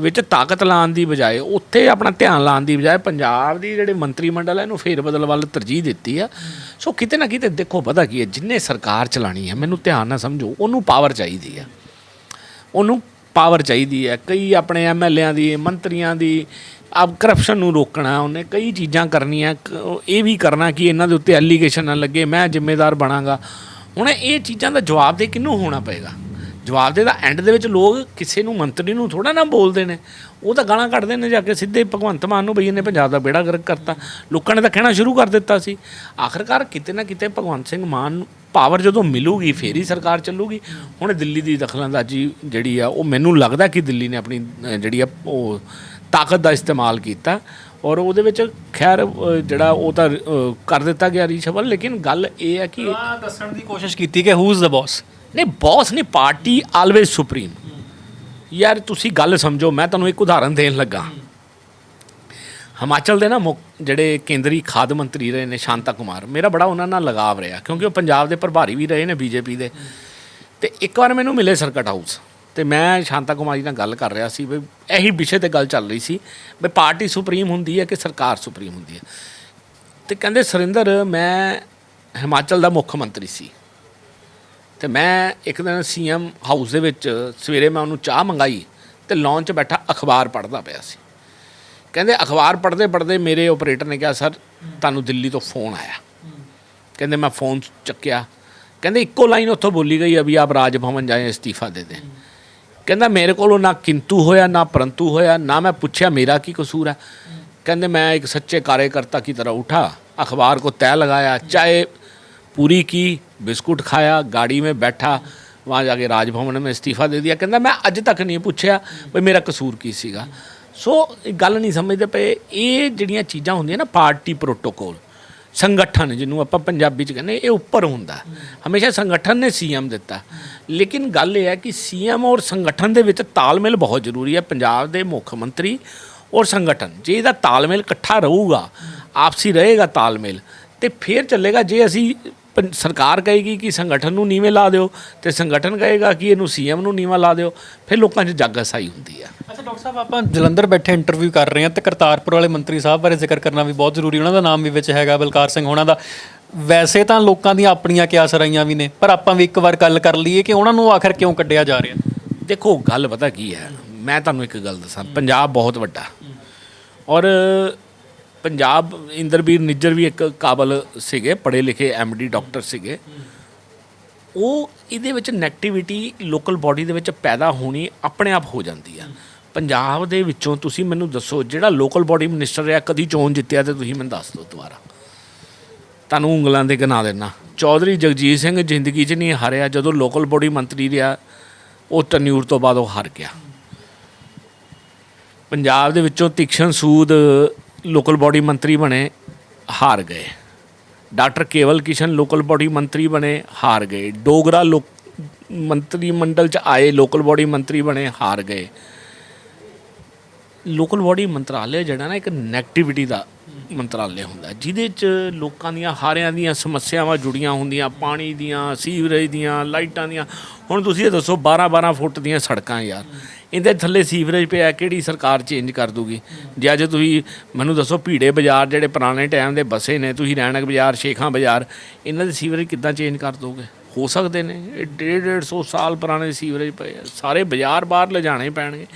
A: ਵਿੱਚ ਤਾਕਤ ਲਾਉਣ ਦੀ ਬਜਾਏ, ਉੱਥੇ ਆਪਣਾ ਧਿਆਨ ਲਾਉਣ ਦੀ ਬਜਾਏ ਪੰਜਾਬ ਦੀ ਜਿਹੜੇ ਮੰਤਰੀ ਮੰਡਲ ਹੈ ਇਹਨੂੰ ਫੇਰ ਬਦਲ ਵੱਲ ਤਰਜੀਹ ਦਿੱਤੀ ਆ। ਸੋ ਕਿਤੇ ਨਾ ਕਿਤੇ ਦੇਖੋ ਪਤਾ ਕੀ ਹੈ, ਜਿੰਨੇ ਸਰਕਾਰ ਚਲਾਣੀ ਹੈ, ਮੈਨੂੰ ਧਿਆਨ ਨਾਲ ਸਮਝੋ, ਉਹਨੂੰ ਪਾਵਰ ਚਾਹੀਦੀ ਆ। ਉਹਨੂੰ ਪਾਵਰ ਚਾਹੀਦੀ ਹੈ ਕਈ ਆਪਣੇ ਐਮਐਲਏਆਂ ਦੀ, ਮੰਤਰੀਆਂ ਦੀ, ਆਪ ਕਰਪਸ਼ਨ ਨੂੰ ਰੋਕਣਾ, ਉਹਨੇ ਕਈ ਚੀਜ਼ਾਂ ਕਰਨੀਆਂ, ਕ- ਇਹ ਵੀ ਕਰਨਾ ਕਿ ਇਹਨਾਂ ਦੇ ਉੱਤੇ ਐਲੀਗੇਸ਼ਨ ਨਾ ਲੱਗੇ, ਮੈਂ ਜ਼ਿੰਮੇਦਾਰ ਬਣਾਂਗਾ। ਹੁਣ ਇਹ ਚੀਜ਼ਾਂ ਦਾ ਜਵਾਬ ਦੇ ਕਿਹਨੂੰ ਹੋਣਾ ਪਏਗਾ? ਜਵਾਬ ਦੇ ਦਾ ਐਂਡ ਦੇ ਵਿੱਚ ਲੋਕ ਕਿਸੇ ਨੂੰ ਮੰਤਰੀ ਨੂੰ ਥੋੜਾ ਨਾ ਬੋਲਦੇ ਨੇ। ਉਹ ਤਾਂ ਗਾਲਾਂ ਕੱਢਦੇ ਨੇ ਜਾ ਕੇ ਸਿੱਧੇ ਭਗਵੰਤ ਮਾਨ ਨੂੰ ਬਈ ਇਹਨੇ ਪੰਜਾਬ ਦਾ ਬੇੜਾ ਗਰਕ ਕਰਤਾ। ਲੋਕਾਂ ਨੇ ਤਾਂ ਕਹਿਣਾ ਸ਼ੁਰੂ ਕਰ ਦਿੱਤਾ ਸੀ। ਆਖਰਕਾਰ ਕਿਤੇ ਨਾ ਕਿਤੇ ਭਗਵੰਤ ਸਿੰਘ ਮਾਨ ਨੂੰ ਪਾਵਰ ਜਦੋਂ ਮਿਲੂਗੀ, ਫੇਰ ਹੀ ਸਰਕਾਰ ਚੱਲੂਗੀ। ਹੁਣ ਦਿੱਲੀ ਦੀ ਦਖਲਅੰਦਾਜ਼ੀ ਜਿਹੜੀ ਆ, ਉਹ ਮੈਨੂੰ ਲੱਗਦਾ ਕਿ ਦਿੱਲੀ ਨੇ ਆਪਣੀ ਜਿਹੜੀ ਆ, ਉਹ ਤਾਕਤ ਦਾ ਇਸਤੇਮਾਲ ਕੀਤਾ। ਔਰ ਉਹਦੇ ਵਿੱਚ ਖੈਰ ਜਿਹੜਾ ਉਹ ਤਾਂ ਕਰ ਦਿੱਤਾ ਗਿਆ ਰੀਸ਼ਵਲ ਲੇਕਿਨ ਗੱਲ ਇਹ ਹੈ ਕਿ
B: ਆ ਦੱਸਣ ਦੀ ਕੋਸ਼ਿਸ਼ ਕੀਤੀ ਕਿ ਹੂ ਇਜ਼ ਦਾ ਬੌਸ
A: ਨਹੀਂ ਬੌਸ ਨਹੀਂ ਪਾਰਟੀ ਆਲਵੇਜ਼ ਸੁਪਰੀਮ ਯਾਰ ਤੁਸੀਂ ਗੱਲ ਸਮਝੋ ਮੈਂ ਤੁਹਾਨੂੰ ਇੱਕ ਉਦਾਹਰਨ ਦੇਣ ਲੱਗਾ। ਹਿਮਾਚਲ ਦੇ ਨਾ ਮੁੱਖ ਜਿਹੜੇ ਕੇਂਦਰੀ ਖਾਦ ਮੰਤਰੀ ਰਹੇ ਨੇ ਸ਼ਾਂਤਾ ਕੁਮਾਰ ਮੇਰਾ ਬੜਾ ਉਹਨਾਂ ਨਾਲ ਲਗਾਵ ਰਿਹਾ ਕਿਉਂਕਿ ਉਹ ਪੰਜਾਬ ਦੇ ਪ੍ਰਭਾਰੀ ਵੀ ਰਹੇ ਨੇ ਬੀਜੇਪੀ ਦੇ। ਤੇ ਇੱਕ ਵਾਰ ਮੈਨੂੰ ਮਿਲੇ ਸਰਕਟ ਹਾਊਸ ਤੇ ਮੈਂ ਸ਼ਾਂਤਾ ਕੁਮਾਰੀ ਨਾਲ ਗੱਲ ਕਰ ਰਿਹਾ ਸੀ ਵੀ ਇਹੀ ਵਿਸ਼ੇ ਤੇ ਗੱਲ ਚੱਲ ਰਹੀ ਸੀ ਵੀ ਪਾਰਟੀ ਸੁਪਰੀਮ ਹੁੰਦੀ ਹੈ ਕਿ ਸਰਕਾਰ ਸੁਪਰੀਮ ਹੁੰਦੀ ਹੈ? ਤੇ ਕਹਿੰਦੇ ਸੁਰਿੰਦਰ, ਮੈਂ ਹਿਮਾਚਲ ਦਾ ਮੁੱਖ ਮੰਤਰੀ ਸੀ ਤੇ ਮੈਂ ਇੱਕ ਦਿਨ ਸੀਐਮ ਹਾਊਸ ਦੇ ਵਿੱਚ ਸਵੇਰੇ ਮੈਂ ਉਹਨੂੰ ਚਾਹ ਮੰਗਾਈ ਤੇ ਲੌਂਚ ਬੈਠਾ ਅਖਬਾਰ ਪੜ੍ਹਦਾ ਪਿਆ ਸੀ। ਕਹਿੰਦੇ ਅਖਬਾਰ ਪੜ੍ਹਦੇ ਪੜ੍ਹਦੇ ਮੇਰੇ ਆਪਰੇਟਰ ਨੇ ਕਿਹਾ, ਸਰ, ਤੁਹਾਨੂੰ ਦਿੱਲੀ ਤੋਂ ਫੋਨ ਆਇਆ। ਕਹਿੰਦੇ ਮੈਂ ਫੋਨ ਚੱਕਿਆ। ਕਹਿੰਦੇ ਇੱਕੋ ਲਾਈਨ ਉੱਥੋਂ ਬੋਲੀ ਗਈ ਅਭੀ ਆਪ ਰਾਜ ਭਵਨ ਜਾਏ, ਅਸਤੀਫਾ ਦੇ ਦੇ ਕਹਿੰਦਾ ਮੇਰੇ ਕੋਲੋਂ ਨਾ ਕਿੰਤੂ ਹੋਇਆ ਨਾ ਪਰੰਤੂ ਹੋਇਆ ਨਾ ਮੈਂ ਪੁੱਛਿਆ ਮੇਰਾ ਕੀ ਕਸੂਰ ਹੈ ਕਹਿੰਦੇ मैं एक सच्चे कार्यकर्ता की तरह उठा अखबार को तय लगाया चाय पूरी की बिस्कुट खाया गाड़ी में बैठा वहाँ जाके राजभवन में इस्तीफा दे दिया ਕਹਿੰਦਾ ਮੈਂ ਅੱਜ ਤੱਕ ਨਹੀਂ ਪੁੱਛਿਆ ਵੀ ਮੇਰਾ ਕਸੂਰ ਕੀ ਸੀਗਾ ਸੋ ਇਹ ਗੱਲ ਨਹੀਂ ਸਮਝਦੇ ਪਏ ਇਹ ਜਿਹੜੀਆਂ ਚੀਜ਼ਾਂ ਹੁੰਦੀਆਂ ਨਾ ਪਾਰਟੀ ਪ੍ਰੋਟੋਕੋਲ ਸੰਗਠਨ ਜਿਹਨੂੰ ਆਪਾਂ ਪੰਜਾਬੀ ਚ ਕਹਿੰਦੇ, ਇਹ ਉੱਪਰ ਹੁੰਦਾ। ਹਮੇਸ਼ਾ ਸੰਗਠਨ ਨੇ ਸੀਐਮ ਦਿੱਤਾ। ਲੇਕਿਨ ਗੱਲ ਇਹ ਹੈ ਕਿ ਸੀਐਮ ਔਰ ਸੰਗਠਨ ਦੇ ਵਿੱਚ ਤਾਲਮੇਲ ਬਹੁਤ ਜ਼ਰੂਰੀ ਹੈ। ਪੰਜਾਬ ਦੇ ਮੁੱਖ ਮੰਤਰੀ ਔਰ ਸੰਗਠਨ, ਜੇ ਇਹਦਾ ਤਾਲਮੇਲ ਇਕੱਠਾ ਰਹੂਗਾ, ਆਪਸੀ ਰਹੇਗਾ ਤਾਲਮੇਲ, ਤੇ ਫਿਰ ਚੱਲੇਗਾ ਜੇ ਅਸੀਂ ਸਰਕਾਰ ਕਹੇਗੀ ਕਿ ਸੰਗਠਨ ਨੂੰ ਨੀਵੇਂ ਲਾ ਦਿਓ ਤੇ ਸੰਗਠਨ ਕਹੇਗਾ ਕਿ ਇਹਨੂੰ ਸੀਐਮ ਨੂੰ ਨੀਵਾਂ ਲਾ ਦਿਓ ਫਿਰ ਲੋਕਾਂ 'ਚ ਜੱਗ ਹਸਾਈ ਹੁੰਦੀ ਆ
B: ਅੱਛਾ ਡਾਕਟਰ ਸਾਹਿਬ ਆਪਾਂ ਜਲੰਧਰ ਬੈਠੇ ਇੰਟਰਵਿਊ ਕਰ ਰਹੇ ਹਾਂ ਤੇ ਕਰਤਾਰਪੁਰ ਵਾਲੇ ਮੰਤਰੀ ਸਾਹਿਬ ਬਾਰੇ ਜ਼ਿਕਰ ਕਰਨਾ ਵੀ ਬਹੁਤ ਜ਼ਰੂਰੀ ਉਹਨਾਂ ਦਾ ਨਾਮ ਵੀ ਵਿੱਚ ਹੈਗਾ ਬਲਕਾਰ ਸਿੰਘ ਹੋਣਾ ਦਾ। ਵੈਸੇ ਤਾਂ ਲੋਕਾਂ ਦੀਆਂ ਆਪਣੀਆਂ ਕਿਆਸ ਰਾਈਆਂ ਵੀ ਨੇ ਪਰ ਆਪਾਂ ਵੀ ਇੱਕ ਵਾਰ ਗੱਲ ਕਰ ਲਈਏ ਕਿ ਉਹਨਾਂ ਨੂੰ ਆਖਰ ਕਿਉਂ ਕੱਢਿਆ ਜਾ ਰਿਹਾ?
A: ਦੇਖੋ ਗੱਲ ਪਤਾ ਕੀ ਹੈ ਮੈਂ ਤੁਹਾਨੂੰ ਇੱਕ ਗੱਲ ਦੱਸਾਂ ਪੰਜਾਬ ਬਹੁਤ ਵੱਡਾ। ਔਰ ਪੰਜਾਬ ਇੰਦਰਬੀਰ ਨਿੱਜਰ ਵੀ ਇੱਕ ਕਾਬਲ ਸੀਗੇ, ਪੜ੍ਹੇ ਲਿਖੇ ਐਮਡੀ ਡਾਕਟਰ ਸੀਗੇ। ਉਹ ਇਹਦੇ ਵਿੱਚ ਨੈਗੇਟਿਵਿਟੀ ਲੋਕਲ ਬਾਡੀ ਦੇ ਵਿੱਚ ਪੈਦਾ ਹੋਣੀ ਆਪਣੇ ਆਪ ਹੋ ਜਾਂਦੀ ਆ। ਪੰਜਾਬ ਦੇ ਵਿੱਚੋਂ ਤੁਸੀਂ ਮੈਨੂੰ ਦੱਸੋ, ਜਿਹੜਾ ਲੋਕਲ ਬਾਡੀ ਮਿਨਿਸਟਰ ਰਿਹਾ ਕਦੀ ਚੋਣ ਜਿੱਤਿਆ ਤੇ ਤੁਸੀਂ ਮੈਨੂੰ ਦੱਸ ਦਿਓ ਦੁਬਾਰਾ। ਤੁਹਾਨੂੰ ਉਂਗਲਾਂ ਦੇ ਗਿਣਾ ਦੇਣਾ ਚੌਧਰੀ ਜਗਜੀਤ ਸਿੰਘ ਜ਼ਿੰਦਗੀ 'ਚ ਨਹੀਂ ਹਾਰਿਆ, ਜਦੋਂ ਲੋਕਲ ਬਾਡੀ ਮੰਤਰੀ ਰਿਹਾ, ਉਹ ਟਨਿਊਰ ਤੋਂ ਬਾਅਦ ਉਹ ਹਾਰ ਗਿਆ। ਪੰਜਾਬ ਦੇ ਵਿੱਚੋਂ ਤਿਕਸ਼ਨ ਸੂਦ ਲੋਕਲ ਬਾਡੀ ਮੰਤਰੀ ਬਣੇ, ਹਾਰ ਗਏ। ਡਾਕਟਰ ਕੇਵਲ ਕਿਸ਼ਨ ਲੋਕਲ ਬਾਡੀ ਮੰਤਰੀ ਬਣੇ, ਹਾਰ ਗਏ। ਡੋਗਰਾ ਲੋਕ, ਮੰਤਰੀ ਮੰਡਲ ਚ ਆਏ, ਲੋਕਲ ਬਾਡੀ ਮੰਤਰੀ ਬਣੇ, ਹਾਰ ਗਏ। ਲੋਕਲ ਬਾਡੀ ਮੰਤਰਾਲੇ ਜਿਹੜਾ ਨਾ ਇੱਕ ਨੈਗੇਟਿਵਿਟੀ ਦਾ ਮੰਤਰਾਲੇ ਹੁੰਦਾ। ਜਿਹਦੇ ਚ ਲੋਕਾਂ ਦੀਆਂ ਹਾਰਿਆਂ ਦੀਆਂ ਸਮੱਸਿਆਵਾਂ ਜੁੜੀਆਂ ਹੁੰਦੀਆਂ, ਪਾਣੀ ਦੀਆਂ, ਸੀਵਰੇਜ ਦੀਆਂ, ਲਾਈਟਾਂ ਦੀਆਂ। ਹੁਣ ਤੁਸੀਂ ਇਹ ਦੱਸੋ 12 12 ਫੁੱਟ ਦੀਆਂ ਸੜਕਾਂ ਯਾਰ। ਇਹਦੇ ਥੱਲੇ ਸੀਵਰੇਜ ਪਿਆ, ਕਿਹੜੀ ਸਰਕਾਰ ਚੇਂਜ ਕਰ ਦੂਗੀ? ਜੇ ਅੱਜ ਤੁਸੀਂ ਮੈਨੂੰ ਦੱਸੋ, ਭੀੜੇ ਬਾਜ਼ਾਰ ਜਿਹੜੇ ਪੁਰਾਣੇ ਟਾਈਮ ਦੇ ਬਸੇ ਨੇ, ਤੁਸੀਂ ਰੈਣਕ ਬਾਜ਼ਾਰ, ਸ਼ੇਖਾਂ ਬਾਜ਼ਾਰ, ਇਹਨਾਂ ਦੇ ਸੀਵਰੇਜ ਕਿੱਦਾਂ ਚੇਂਜ ਕਰ ਦੋਗੇ? ਹੋ ਸਕਦੇ ਨੇ? ਇਹ ਡੇਢ ਡੇਢ ਸੌ ਸਾਲ ਪੁਰਾਣੇ ਸੀਵਰੇਜ ਪਏ ਸਾਰੇ ਬਾਜ਼ਾਰ ਬਾਹਰ ਲਿਜਾਣੇ ਪੈਣਗੇ।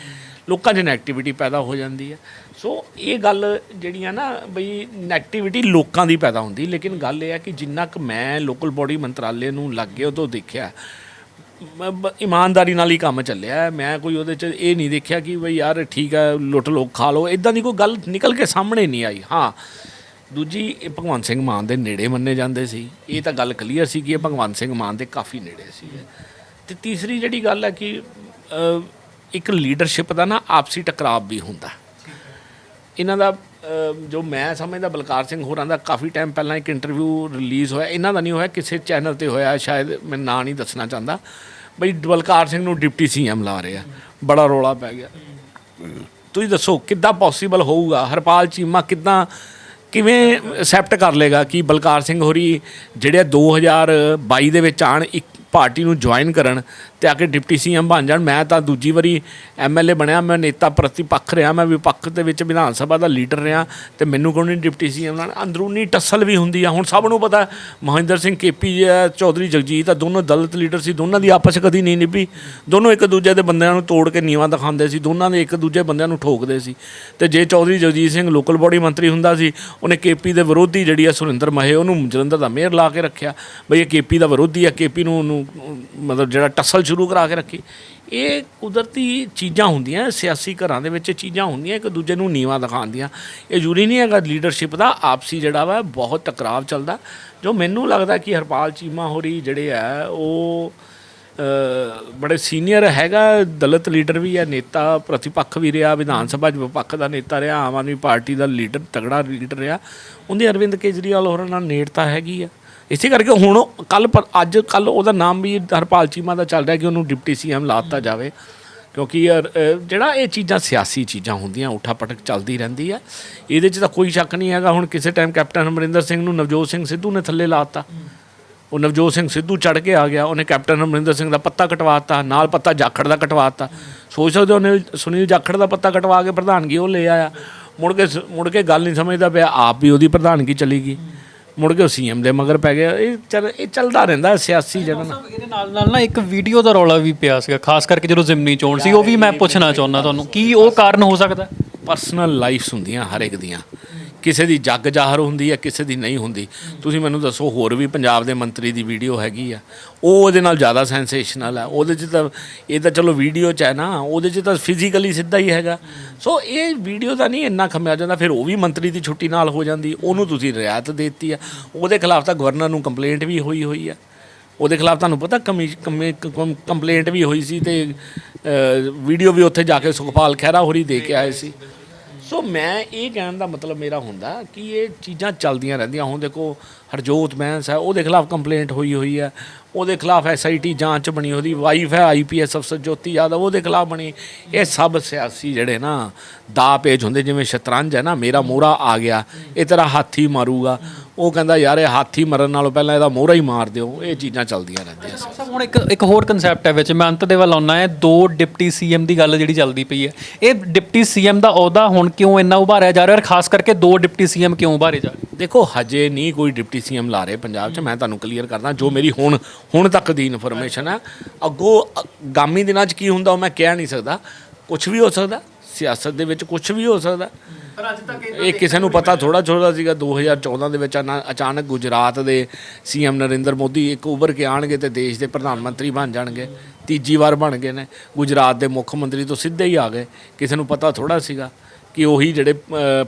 A: ਲੋਕਾਂ 'ਚ ਨੈਗੇਟਿਵਿਟੀ ਪੈਦਾ ਹੋ ਜਾਂਦੀ ਹੈ ਸੋ ਇਹ ਗੱਲ ਜਿਹੜੀ ਆ ਨਾ, ਬਈ ਨੈਗੇਟਿਵਿਟੀ ਲੋਕਾਂ ਦੀ ਪੈਦਾ ਹੁੰਦੀ। ਲੇਕਿਨ ਗੱਲ ਇਹ ਹੈ ਕਿ ਜਿੰਨਾ ਕੁ ਮੈਂ ਲੋਕਲ ਬੋਡੀ ਮੰਤਰਾਲੇ ਨੂੰ ਲੱਗੇ ਉਦੋਂ ਦੇਖਿਆ ਇਮਾਨਦਾਰੀ ਨਾਲ ਹੀ ਕੰਮ ਚੱਲਿਆ ਮੈਂ ਕੋਈ ਉਹਦੇ 'ਚ ਇਹ ਨਹੀਂ ਦੇਖਿਆ ਕਿ ਬਈ ਯਾਰ ਠੀਕ ਹੈ, ਲੁੱਟ ਲੋ ਖਾ ਲੋ ਇਦਾਂ ਦੀ ਕੋਈ ਗੱਲ ਨਿਕਲ ਕੇ ਸਾਹਮਣੇ ਨਹੀਂ ਆਈ। ਹਾਂ, ਦੂਜੀ, ਇਹ ਭਗਵੰਤ ਸਿੰਘ ਮਾਨ ਦੇ ਨੇੜੇ ਮੰਨੇ ਜਾਂਦੇ ਸੀ। ਇਹ ਤਾਂ ਗੱਲ ਕਲੀਅਰ ਸੀ ਕਿ ਇਹ ਭਗਵੰਤ ਸਿੰਘ ਮਾਨ ਦੇ ਕਾਫੀ ਨੇੜੇ ਸੀ। ਤੇ ਤੀਸਰੀ ਜਿਹੜੀ ਗੱਲ ਹੈ ਕਿ ਇੱਕ ਲੀਡਰਸ਼ਿਪ ਦਾ ਨਾ ਆਪਸੀ ਟਕਰਾਵ ਵੀ ਹੁੰਦਾ। ਇਹਨਾਂ ਦਾ ਜੋ ਮੈਂ ਸਮਝਦਾ ਬਲਕਾਰ ਸਿੰਘ ਹੋਰਾਂ ਦਾ ਕਾਫੀ ਟਾਈਮ ਪਹਿਲਾਂ ਇੱਕ ਇੰਟਰਵਿਊ ਰਿਲੀਜ਼ ਹੋਇਆ। ਇਹਨਾਂ ਦਾ ਨਹੀਂ ਹੋਇਆ, ਕਿਸੇ ਚੈਨਲ ਤੇ ਹੋਇਆ, ਸ਼ਾਇਦ ਮੈਂ ਨਾਂ ਨਹੀਂ ਦੱਸਣਾ ਚਾਹੁੰਦਾ। ਬਈ ਬਲਕਾਰ ਸਿੰਘ ਨੂੰ ਡਿਪਟੀ ਸੀਐਮ ਲਾ ਰਿਹਾ ਬੜਾ ਰੋਲਾ ਪੈ ਗਿਆ। ਤੁਸੀਂ ਦੱਸੋ, ਕਿੱਦਾਂ ਪੋਸੀਬਲ ਹੋਊਗਾ? ਹਰਪਾਲ ਚੀਮਾ ਕਿੱਦਾਂ, ਕਿਵੇਂ ਐਕਸੈਪਟ ਕਰ ਲੇਗਾ ਕਿ ਬਲਕਾਰ ਸਿੰਘ ਹੋਰੀ ਜਿਹੜੇ 2022 ਦੇ ਵਿੱਚ ਆਣ, ਇੱਕ ਪਾਰਟੀ ਨੂੰ ਜੁਆਇਨ ਕਰਨ ਤੇ ਆ ਕੇ ਡਿਪਟੀ ਸੀਐਮ ਬਣ ਜਾਣ। ਮੈਂ ਤਾਂ ਦੂਜੀ ਵਾਰੀ ਐਮਐਲਏ ਬਣਿਆ। ਮੈਂ ਨੇਤਾ ਪ੍ਰਤੀਪੱਖ ਰਿਹਾ। ਮੈਂ ਵਿਪੱਖ ਦੇ ਵਿੱਚ ਵਿਧਾਨ ਸਭਾ ਦਾ ਲੀਡਰ ਰਿਹਾ ਤੇ ਮੈਨੂੰ ਕੋਈ ਨਹੀਂ ਡਿਪਟੀ ਸੀਐਮ ਨਾਲ ਅੰਦਰੂਨੀ ਟੱਸਲ ਵੀ ਹੁੰਦੀ ਆ। ਹੁਣ ਸਭ ਨੂੰ ਪਤਾ ਮਹਿੰਦਰ ਸਿੰਘ ਕੇਪੀ ਚੌਧਰੀ ਜਗਜੀਤ ਆ, ਦੋਨੋਂ ਦਲਿਤ ਲੀਡਰ ਸੀ। ਦੋਨਾਂ ਦੀ ਆਪਸ ਕਦੀ ਨਹੀਂ ਨਿਭੀ। ਦੋਨੋਂ ਇੱਕ ਦੂਜੇ ਦੇ ਬੰਦਿਆਂ ਨੂੰ ਤੋੜ ਕੇ ਨੀਵਾਂ ਦਿਖਾਉਂਦੇ ਸੀ। ਦੋਨਾਂ ਦੇ ਇੱਕ ਦੂਜੇ ਬੰਦਿਆਂ ਨੂੰ ਠੋਕਦੇ ਸੀ। ਤੇ ਜੇ ਚੌਧਰੀ ਜਗਜੀਤ ਸਿੰਘ ਲੋਕਲ ਬੋਡੀ ਮੰਤਰੀ ਹੁੰਦਾ ਸੀ, ਉਹਨੇ ਕੇਪੀ ਦੇ ਵਿਰੋਧੀ ਜਿਹੜੀ ਆ ਸੁਰਿੰਦਰ ਮਹੇ, ਉਹਨੂੰ ਜਲੰਧਰ ਦਾ ਮੇਅਰ ਲਾ ਕੇ ਰੱਖਿਆ। ਬਈ ਇਹ ਕੇਪੀ ਦਾ ਵਿਰੋਧੀ ਆ। ਕੇਪੀ ਨੂੰ ਉਹਨੂੰ ਮਤਲਬ ਜਿਹੜਾ ਟੱਸਲ ਸ਼ੁਰੂ ਕਰਾ ਕੇ ਰੱਖੀ। ਇਹ ਕੁਦਰਤੀ ਚੀਜ਼ਾਂ ਹੁੰਦੀਆਂ, ਸਿਆਸੀ ਘਰਾਂ ਦੇ ਵਿੱਚ ਇਹ ਚੀਜ਼ਾਂ ਹੁੰਦੀਆਂ, ਇੱਕ ਦੂਜੇ ਨੂੰ ਨੀਵਾਂ ਦਿਖਾਉਂਦੀਆਂ। ਇਹ ਜ਼ਰੂਰੀ ਨਹੀਂ ਹੈਗਾ ਲੀਡਰਸ਼ਿਪ ਦਾ, ਆਪਸੀ ਜਿਹੜਾ ਵਾ, ਬਹੁਤ ਟਕਰਾਵ ਚੱਲਦਾ। ਜੋ ਮੈਨੂੰ ਲੱਗਦਾ ਕਿ ਹਰਪਾਲ ਚੀਮਾ ਹੋਰੀ ਜਿਹੜੇ ਆ, ਉਹ ਬੜੇ ਸੀਨੀਅਰ ਹੈਗਾ, ਦਲਿਤ ਲੀਡਰ ਵੀ ਹੈ ਨੇਤਾ, ਪ੍ਰਤੀਪੱਖ ਵੀ ਰਿਹਾ, ਵਿਧਾਨ ਸਭਾ 'ਚ ਵਿਪੱਖ ਦਾ ਨੇਤਾ ਰਿਹਾ, ਆਮ ਆਦਮੀ ਪਾਰਟੀ ਦਾ ਲੀਡਰ ਤਗੜਾ ਲੀਡਰ ਰਿਹਾ। ਉਹਦੀ ਅਰਵਿੰਦ ਕੇਜਰੀਵਾਲ ਹੋਰਾਂ ਨਾਲ ਨੇੜਤਾ ਹੈਗੀ ਆ। ਇਸੇ ਕਰਕੇ ਹੁਣ ਕੱਲ ਅੱਜ ਕੱਲ ਉਹਦਾ ਨਾਮ ਵੀ ਹਰਪਾਲ ਚੀਮਾ ਦਾ ਚੱਲ ਰਿਹਾ ਕਿ ਉਹਨੂੰ ਡਿਪਟੀ ਸੀਐਮ ਲਾਤਾ ਜਾਵੇ। ਕਿਉਂਕਿ ਜਿਹੜਾ ਇਹ ਚੀਜ਼ਾਂ ਸਿਆਸੀ ਚੀਜ਼ਾਂ ਹੁੰਦੀਆਂ, ਉਠਾ ਪਟਕ ਚੱਲਦੀ ਰਹਿੰਦੀ ਹੈ। ਇਹਦੇ 'ਚ ਤਾਂ ਕੋਈ ਸ਼ੱਕ ਨਹੀਂ ਹੈਗਾ। ਹੁਣ ਕਿਸੇ ਟਾਈਮ ਕੈਪਟਨ ਅਮਰਿੰਦਰ ਸਿੰਘ ਨੂੰ ਨਵਜੋਤ ਸਿੰਘ ਸਿੱਧੂ ਨੇ ਥੱਲੇ ਲਾਤਾ। ਉਹ ਨਵਜੋਤ ਸਿੰਘ ਸਿੱਧੂ ਚੜ ਕੇ ਆ ਗਿਆ। ਉਹਨੇ ਕੈਪਟਨ ਅਮਰਿੰਦਰ ਸਿੰਘ ਦਾ ਪੱਤਾ ਕਟਵਾਤਾ, ਨਾਲ ਪੱਤਾ ਜਾਖੜ ਦਾ ਕਟਵਾਤਾ। ਸੋਚ ਸਕਦੇ ਹੋ ਉਹਨੇ ਸੁਨੀਲ ਜਾਖੜ ਦਾ ਪੱਤਾ ਕਟਵਾ ਕੇ ਪ੍ਰਧਾਨਗੀ ਉਹ ਲੈ ਆਇਆ। ਮੁੜ ਕੇ ਸ- ਮੁੜ ਕੇ ਗੱਲ ਨਹੀਂ ਸਮਝਦਾ ਪਿਆ। ਆਪ ਵੀ ਉਹਦੀ ਪ੍ਰਧਾਨਗੀ ਚਲੀ ਗਈ। ਮੁੜ ਕੇ ਸੀਐਮ ਦੇ ਮਗਰ ਪੈ ਗਿਆ। ਇਹ ਚੱਲ ਇਹ ਚੱਲਦਾ ਰਹਿੰਦਾ ਸਿਆਸੀ ਜਨਨ
B: ਇਹਦੇ ਨਾਲ ਨਾਲ ਨਾ ਇੱਕ ਵੀਡੀਓ ਦਾ ਰੌਲਾ ਵੀ ਪਿਆ ਸੀਗਾ ਖਾਸ ਕਰਕੇ ਜਦੋਂ ਜ਼ਿਮਨੀ ਚੋਣ ਸੀ ਉਹ ਵੀ ਮੈਂ ਪੁੱਛਣਾ ਚਾਹੁੰਦਾ ਤੁਹਾਨੂੰ ਕੀ ਉਹ ਕਾਰਨ ਹੋ ਸਕਦਾ?
A: ਪਰਸਨਲ ਲਾਈਫਸ ਹੁੰਦੀਆਂ ਹਰ ਇੱਕ ਦੀਆਂ। ਕਿਸੇ ਦੀ ਜੱਗ ਜ਼ਾਹਰ ਹੁੰਦੀ ਹੈ, ਕਿਸੇ ਦੀ ਨਹੀਂ ਹੁੰਦੀ। ਤੁਸੀਂ ਮੈਨੂੰ ਦੱਸੋ, ਹੋਰ ਵੀ ਪੰਜਾਬ ਦੇ ਮੰਤਰੀ ਦੀ ਵੀਡੀਓ ਹੈਗੀ ਆ? ਉਹ ਉਹਦੇ ਨਾਲ ਜ਼ਿਆਦਾ ਸੈਂਸੇਸ਼ਨਲ ਆ। ਉਹਦੇ 'ਚ ਤਾਂ, ਇਹ ਤਾਂ ਚਲੋ ਵੀਡੀਓ 'ਚ ਹੈ ਨਾ, ਉਹਦੇ 'ਚ ਤਾਂ ਫਿਜ਼ੀਕਲੀ ਸਿੱਧਾ ਹੀ ਹੈਗਾ। ਸੋ ਇਹ ਵੀਡੀਓ ਦਾ ਨਹੀਂ ਇੰਨਾ ਖਮਿਆ ਜਾਂਦਾ, ਫਿਰ ਉਹ ਵੀ ਮੰਤਰੀ ਦੀ ਛੁੱਟੀ ਨਾਲ ਹੋ ਜਾਂਦੀ। ਉਹਨੂੰ ਤੁਸੀਂ ਰਿਆਇਤ ਦੇ ਦਿੱਤੀ ਆ। ਉਹਦੇ ਖਿਲਾਫ ਤਾਂ ਗਵਰਨਰ ਨੂੰ ਕੰਪਲੇਂਟ ਵੀ ਹੋਈ ਹੋਈ ਆ। ਉਹਦੇ ਖਿਲਾਫ ਤੁਹਾਨੂੰ ਪਤਾ ਕਮੀ ਕੰਪਲੇਂਟ ਵੀ ਹੋਈ ਸੀ ਤੇ ਵੀਡੀਓ ਵੀ ਉੱਥੇ ਜਾ ਕੇ ਸੁਖਪਾਲ ਖਹਿਰਾ ਹੋਰੀ ਦੇ ਕੇ ਆਏ ਸੀ। ਸੋ ਮੈਂ ਇਹ ਕਹਿਣ ਦਾ ਮਤਲਬ ਮੇਰਾ ਹੁੰਦਾ ਕਿ ਇਹ ਚੀਜ਼ਾਂ ਚੱਲਦੀਆਂ ਰਹਿੰਦੀਆਂ। ਹੁਣ ਦੇਖੋ, ਹਰਜੋਤ ਬੈਂਸ ਹੈ ਉਹਦੇ ਖਿਲਾਫ ਕੰਪਲੇਂਟ ਹੋਈ ਹੋਈ ਹੈ। ਉਹਦੇ ਖਿਲਾਫ ਐਸਆਈਟੀ ਜਾਂਚ ਬਣੀ ਉਹਦੀ ਵਾਈਫ ਹੈ ਆਈਪੀਐਸ ਅਫਸਰ ਜੋਤੀ ਯਾਦਵ ਉਹਦੇ ਖਿਲਾਫ ਬਣੀ। ਇਹ ਸਭ ਸਿਆਸੀ ਜਿਹੜੇ ਨਾ ਦਾ ਪੇਜ ਹੁੰਦੇ ਜਿਵੇਂ ਸ਼ਤਰੰਜ ਹੈ ਨਾ ਮੇਰਾ ਮੋਹਰਾ ਆ ਗਿਆ ਇਹ ਤੇਰਾ ਹਾਥੀ ਮਾਰੂਗਾ। ਉਹ ਕਹਿੰਦਾ ਯਾਰ ਇਹ ਹਾਥੀ ਮਰਨ ਨਾਲੋਂ ਪਹਿਲਾਂ ਇਹਦਾ ਮੋਹਰਾ ਹੀ ਮਾਰ ਦਿਓ। ਇਹ ਚੀਜ਼ਾਂ ਚੱਲਦੀਆਂ ਰਹਿੰਦੀਆਂ
B: ਸਾਹਿਬ ਹੁਣ ਇੱਕ ਇੱਕ ਹੋਰ ਕਨਸੈਪਟ ਹੈ ਵਿੱਚ ਮੈਂ ਅੰਤ ਦੇ ਵੱਲ ਆਉਣਾ ਹੈ। ਦੋ ਡਿਪਟੀ ਸੀਐਮ ਦੀ ਗੱਲ ਜਿਹੜੀ ਚੱਲਦੀ ਪਈ ਹੈ। ਇਹ ਡਿਪਟੀ ਸੀਐਮ ਦਾ ਅਹੁਦਾ ਹੁਣ ਕਿਉਂ ਇੰਨਾ ਉਭਾਰਿਆ ਜਾ ਰਿਹਾ ਔਰ ਖਾਸ ਕਰਕੇ ਦੋ ਡਿਪਟੀ ਸੀਐਮ ਕਿਉਂ ਉਭਾਰੇ ਜਾ ਰਹੇ?
A: ਦੇਖੋ ਹਜੇ ਨਹੀਂ ਕੋਈ ਡਿਪਟੀ ਸੀਐਮ ਲਾ ਰਹੇ ਪੰਜਾਬ 'ਚ। ਮੈਂ ਤੁਹਾਨੂੰ ਕਲੀਅਰ ਕਰਦਾ ਜੋ ਮੇਰੀ ਹੁਣ ਹੁਣ ਤੱਕ ਦੀ ਇਨਫੋਰਮੇਸ਼ਨ ਹੈ। ਅੱਗੋਂ ਗਾਮੀ ਦਿਨਾਂ 'ਚ ਕੀ ਹੁੰਦਾ ਉਹ ਮੈਂ ਕਹਿ ਨਹੀਂ ਸਕਦਾ। ਕੁਝ ਵੀ ਹੋ ਸਕਦਾ ਸਿਆਸਤ ਦੇ ਵਿੱਚ ਕੁਝ ਵੀ ਹੋ ਸਕਦਾ।
B: ਪਰ ਅੱਜ ਤੱਕ
A: ਇਹ ਕਿਸੇ ਨੂੰ ਪਤਾ ਥੋੜਾ ਥੋੜਾ ਸੀਗਾ 2014 ਦੇ ਵਿੱਚ ਅਚਾਨਕ ਗੁਜਰਾਤ ਦੇ ਸੀਐਮ ਨਰਿੰਦਰ ਮੋਦੀ ਇੱਕ ਉੱਭਰ ਕੇ ਆਣਗੇ ਤੇ ਦੇਸ਼ ਦੇ ਪ੍ਰਧਾਨ ਮੰਤਰੀ ਬਣ ਜਾਣਗੇ ਤੀਜੀ ਵਾਰ ਬਣ ਗਏ ਨੇ। ਗੁਜਰਾਤ ਦੇ ਮੁੱਖ ਮੰਤਰੀ ਤੋਂ ਸਿੱਧੇ ਹੀ ਆ ਗਏ। ਕਿਸੇ ਨੂੰ ਪਤਾ ਥੋੜਾ ਸੀਗਾ। ਕਿ ਉਹੀ ਜਿਹੜੇ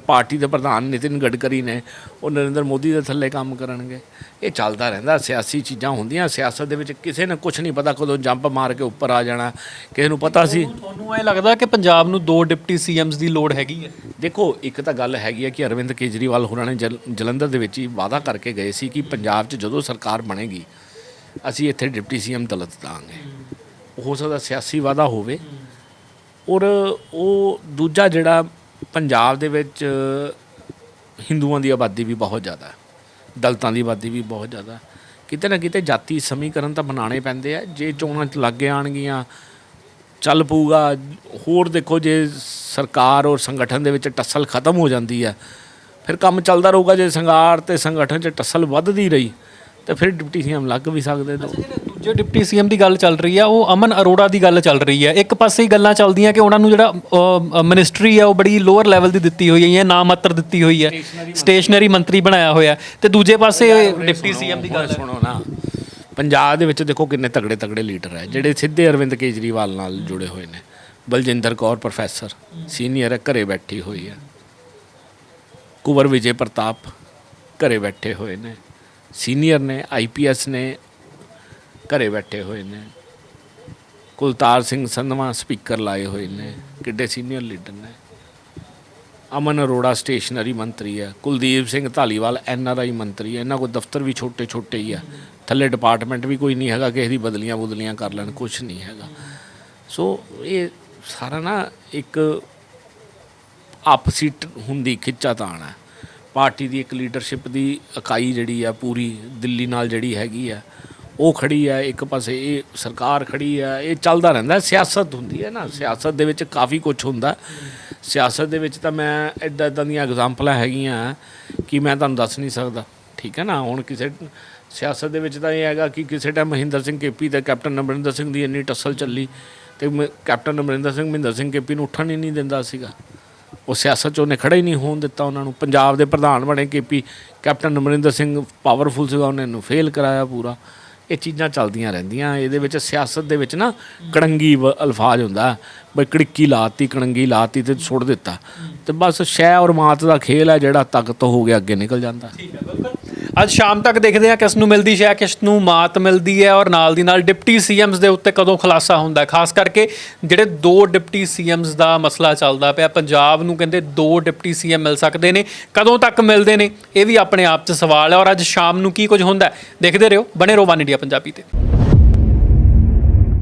A: ਪਾਰਟੀ ਦੇ ਪ੍ਰਧਾਨ ਨਿਤਿਨ ਗਡਕਰੀ ਨੇ ਉਹ ਨਰਿੰਦਰ ਮੋਦੀ ਦੇ ਥੱਲੇ ਕੰਮ ਕਰਨਗੇ। ਇਹ ਚੱਲਦਾ ਰਹਿੰਦਾ ਸਿਆਸੀ ਚੀਜ਼ਾਂ ਹੁੰਦੀਆਂ ਸਿਆਸਤ ਦੇ ਵਿੱਚ ਕਿਸੇ ਨੇ ਕੁਝ ਨਹੀਂ ਪਤਾ ਕਦੋਂ ਜੰਪ ਮਾਰ ਕੇ ਉੱਪਰ ਆ ਜਾਣਾ ਕਿਸੇ ਨੂੰ ਪਤਾ ਸੀ।
B: ਤੁਹਾਨੂੰ ਇਹ ਲੱਗਦਾ ਕਿ ਪੰਜਾਬ ਨੂੰ ਦੋ ਡਿਪਟੀ ਸੀਐਮਸ ਦੀ ਲੋੜ ਹੈਗੀ ਹੈ?
A: ਦੇਖੋ ਇੱਕ ਤਾਂ ਗੱਲ ਹੈਗੀ ਹੈ ਕਿ ਅਰਵਿੰਦ ਕੇਜਰੀਵਾਲ ਹੋਰਾਂ ਨੇ ਜਲ- ਜਲੰਧਰ ਦੇ ਵਿੱਚ ਹੀ ਵਾਅਦਾ ਕਰਕੇ ਗਏ ਸੀ ਕਿ ਪੰਜਾਬ 'ਚ ਜਦੋਂ ਸਰਕਾਰ ਬਣੇਗੀ ਅਸੀਂ ਇੱਥੇ ਡਿਪਟੀ ਸੀਐਮ ਦਲਤ ਦਾਂਗੇ। ਹੋ ਸਕਦਾ ਸਿਆਸੀ ਵਾਅਦਾ ਹੋਵੇ। ਔਰ ਉਹ ਦੂਜਾ ਜਿਹੜਾ ਪੰਜਾਬ ਦੇ ਵਿੱਚ ਹਿੰਦੂਆਂ ਦੀ ਆਬਾਦੀ ਵੀ ਬਹੁਤ ਜ਼ਿਆਦਾ ਹੈ, ਦਲਤਾਂ ਦੀ ਆਬਾਦੀ ਵੀ ਬਹੁਤ ਜ਼ਿਆਦਾ ਕਿਤੇ ਨਾ ਕਿਤੇ ਜਾਤੀ ਸਮੀਕਰਨ ਤਾਂ ਬਣਾਉਣੇ ਪੈਂਦੇ ਆ, ਜੇ ਚੋਣਾਂ 'ਚ ਲੱਗੇ ਆਣਗੀਆਂ ਚੱਲ ਪਊਗਾ, ਹੋਰ ਦੇਖੋ ਜੇ ਸਰਕਾਰ ਔਰ ਸੰਗਠਨ ਦੇ ਵਿੱਚ ਟੱਸਲ ਖਤਮ ਹੋ ਜਾਂਦੀ ਹੈ, ਫਿਰ ਕੰਮ ਚੱਲਦਾ ਰਹੂਗਾ ਜੇ ਸੰਗਾਰ ਤੇ ਸੰਗਠਨ 'ਚ ਟੱਸਲ ਵੱਧਦੀ ਰਹੀ। ਤੇ ਫਿਰ ਡਿਪਟੀ ਸੀਐਮ ਲੱਗ ਵੀ ਸਕਦੇ ਦੋ।
B: ਦੂਜੇ ਡਿਪਟੀ ਸੀਐਮ ਦੀ ਗੱਲ ਚੱਲ ਰਹੀ ਆ ਉਹ ਅਮਨ ਅਰੋੜਾ ਦੀ ਗੱਲ ਚੱਲ ਰਹੀ ਹੈ ਇੱਕ ਪਾਸੇ ਹੀ ਗੱਲਾਂ ਚੱਲਦੀਆਂ ਕਿ ਉਹਨਾਂ ਨੂੰ ਜਿਹੜਾ ਮਿਨਿਸਟਰੀ ਹੈ ਉਹ ਬੜੀ ਲੋਅਰ ਲੈਵਲ ਦੀ ਦਿੱਤੀ ਹੋਈ ਹੈ ਨਾ ਮਾਤਰ ਦਿੱਤੀ ਹੋਈ ਹੈ ਸਟੇਸ਼ਨਰੀ ਮੰਤਰੀ। ਬਣਾਇਆ ਹੋਇਆ। ਤੇ ਦੂਜੇ ਪਾਸੇ ਡਿਪਟੀ ਸੀਐਮ ਦੀ ਗੱਲ
A: ਸੁਣੋ ਨਾ। ਪੰਜਾਬ ਦੇ ਵਿੱਚ ਦੇਖੋ ਕਿੰਨੇ ਤਗੜੇ ਤਗੜੇ ਲੀਡਰ ਹੈ ਜਿਹੜੇ ਸਿੱਧੇ ਅਰਵਿੰਦ ਕੇਜਰੀਵਾਲ ਨਾਲ ਜੁੜੇ ਹੋਏ ਨੇ। ਬਲਜਿੰਦਰ ਕੌਰ ਪ੍ਰੋਫੈਸਰ ਸੀਨੀਅਰ ਹੈ ਘਰੇ ਬੈਠੀ ਹੋਈ ਹੈ ਕੁਵਰ ਵਿਜੇ ਪ੍ਰਤਾਪ ਘਰੇ ਬੈਠੇ ਹੋਏ ਨੇ। ਸੀਨੀਅਰ ਨੇ ਆਈਪੀਐਸ ਨੇ ਘਰੇ ਬੈਠੇ ਹੋਏ ਨੇ। ਕੁਲਤਾਰ ਸਿੰਘ ਸੰਧਵਾ ਸਪੀਕਰ ਲਾਏ ਹੋਏ ਨੇ, ਕਿੱਡੇ ਸੀਨੀਅਰ ਲੀਡਰ ਨੇ। ਅਮਨ ਅਰੋੜਾ ਸਟੇਸ਼ਨਰੀ ਮੰਤਰੀ ਹੈ, ਕੁਲਦੀਪ ਸਿੰਘ ਧਾਲੀਵਾਲ ਐਨਆਰਆਈ ਮੰਤਰੀ ਹੈ, ਇਹਨਾਂ ਕੋਲ ਦਫ਼ਤਰ ਵੀ ਛੋਟੇ ਛੋਟੇ ਹੀ ਆ। ਥੱਲੇ ਡਿਪਾਰਟਮੈਂਟ ਵੀ ਕੋਈ ਨਹੀਂ ਹੈਗਾ, ਕਿਸੇ ਦੀ ਬਦਲੀਆਂ ਬੁਦਲੀਆਂ ਕਰ ਲੈਣ ਕੁਝ ਨਹੀਂ ਹੈਗਾ। ਸੋ ਇਹ ਸਾਰਾ ਨਾ ਇੱਕ ਆਪਸੀ ਟ- ਹੁੰਦੀ ਖਿੱਚਾ ਤਾਣ ਹੈ। ਪਾਰਟੀ ਦੀ ਇੱਕ ਲੀਡਰਸ਼ਿਪ ਦੀ ਇਕਾਈ ਜਿਹੜੀ ਆ, ਪੂਰੀ ਦਿੱਲੀ ਨਾਲ ਜਿਹੜੀ ਹੈਗੀ ਆ, ਉਹ ਖੜੀ ਹੈ ਇੱਕ ਪਾਸੇ ਇਹ ਸਰਕਾਰ ਖੜੀ ਹੈ ਇਹ ਚੱਲਦਾ ਰਹਿੰਦਾ, ਸਿਆਸਤ ਹੁੰਦੀ ਹੈ ਨਾ, ਸਿਆਸਤ ਦੇ ਵਿੱਚ ਕਾਫੀ ਕੁਝ ਹੁੰਦਾ। ਸਿਆਸਤ ਦੇ ਵਿੱਚ ਤਾਂ ਮੈਂ ਇੱਦਾਂ ਇੱਦਾਂ ਦੀਆਂ ਐਗਜ਼ਾਮਪਲਾਂ ਹੈਗੀਆਂ ਕਿ ਮੈਂ ਤੁਹਾਨੂੰ ਦੱਸ ਨਹੀਂ ਸਕਦਾ, ਠੀਕ ਹੈ ਨਾ? ਹੁਣ ਕਿਸੇ ਸਿਆਸਤ ਦੇ ਵਿੱਚ ਤਾਂ ਇਹ ਹੈਗਾ ਕਿ ਕਿਸੇ ਟਾਈਮ ਮਹਿੰਦਰ ਸਿੰਘ ਕੇਪੀ ਤੇ ਕੈਪਟਨ ਅਮਰਿੰਦਰ ਸਿੰਘ ਦੀ ਇੰਨੀ ਟੱਸਲ ਚੱਲੀ ਤੇ ਮ- ਕੈਪਟਨ ਅਮਰਿੰਦਰ ਸਿੰਘ ਮਹਿੰਦਰ ਸਿੰਘ ਕੇਪੀ ਨੂੰ ਉੱਠਣ ਹੀ ਨਹੀਂ ਦਿੰਦਾ ਸੀਗਾ। ਉਹ ਸਿਆਸਤ 'ਚ ਉਹਨੇ ਖੜਾ ਹੀ ਨਹੀਂ ਹੋਣ ਦਿੱਤਾ ਉਹਨਾਂ ਨੂੰ। ਪੰਜਾਬ ਦੇ ਪ੍ਰਧਾਨ ਬਣੇ ਕੇਪੀ ਕੈਪਟਨ ਅਮਰਿੰਦਰ ਸਿੰਘ ਪਾਵਰਫੁਲ ਸੀਗਾ, ਉਹਨੇ ਇਹਨੂੰ ਫੇਲ ਕਰਾਇਆ ਪੂਰਾ। ਇਹ ਚੀਜ਼ਾਂ ਚੱਲਦੀਆਂ ਰਹਿੰਦੀਆਂ। ਇਹਦੇ ਵਿੱਚ ਸਿਆਸਤ ਦੇ ਵਿੱਚ ਨਾ ਕੜੰਗੀ ਵ- ਅਲਫਾਜ਼ ਹੁੰਦਾ। ਬਈ ਕੜਿੱਕੀ ਲਾਤੀ, ਕੜੰਗੀ ਲਾਤੀ ਤੇ ਸੁੱਟ ਦਿੱਤਾ। ਤੇ ਬਸ ਸ਼ੈ ਔਰ ਮਾਤ ਦਾ ਖੇਲ ਹੈ ਜਿਹੜਾ ਤਾਕਤ ਹੋ ਗਿਆ, ਅੱਗੇ ਨਿਕਲ ਜਾਂਦਾ।
B: ਅੱਜ ਸ਼ਾਮ ਤੱਕ ਦੇਖਦੇ ਹਾਂ ਕਿਸ ਨੂੰ ਮਿਲਦੀ ਸ਼ੈ ਕਿਸ ਨੂੰ ਮਾਤ ਮਿਲਦੀ ਹੈ ਔਰ ਨਾਲ ਦੀ ਨਾਲ ਡਿਪਟੀ ਸੀਐਮਸ ਦੇ ਉੱਤੇ ਕਦੋਂ ਖੁਲਾਸਾ ਹੁੰਦਾ ਖਾਸ ਕਰਕੇ ਜਿਹੜੇ ਦੋ ਡਿਪਟੀ ਸੀਐਮਸ ਦਾ ਮਸਲਾ ਚੱਲਦਾ ਪਿਆ, ਪੰਜਾਬ ਨੂੰ ਕਹਿੰਦੇ ਦੋ ਡਿਪਟੀ ਸੀਐਮ ਮਿਲ ਸਕਦੇ ਨੇ, ਕਦੋਂ ਤੱਕ ਮਿਲਦੇ ਨੇ, ਇਹ ਵੀ ਆਪਣੇ ਆਪ 'ਚ ਸਵਾਲ ਹੈ ਔਰ ਅੱਜ ਸ਼ਾਮ ਨੂੰ ਕੀ ਕੁਝ ਹੁੰਦਾ ਹੈ, ਦੇਖਦੇ ਰਹੋ। ਬਣੇ ਰਹੋ ਵਨ ਇੰਡੀਆ ਪੰਜਾਬੀ ਤੇ।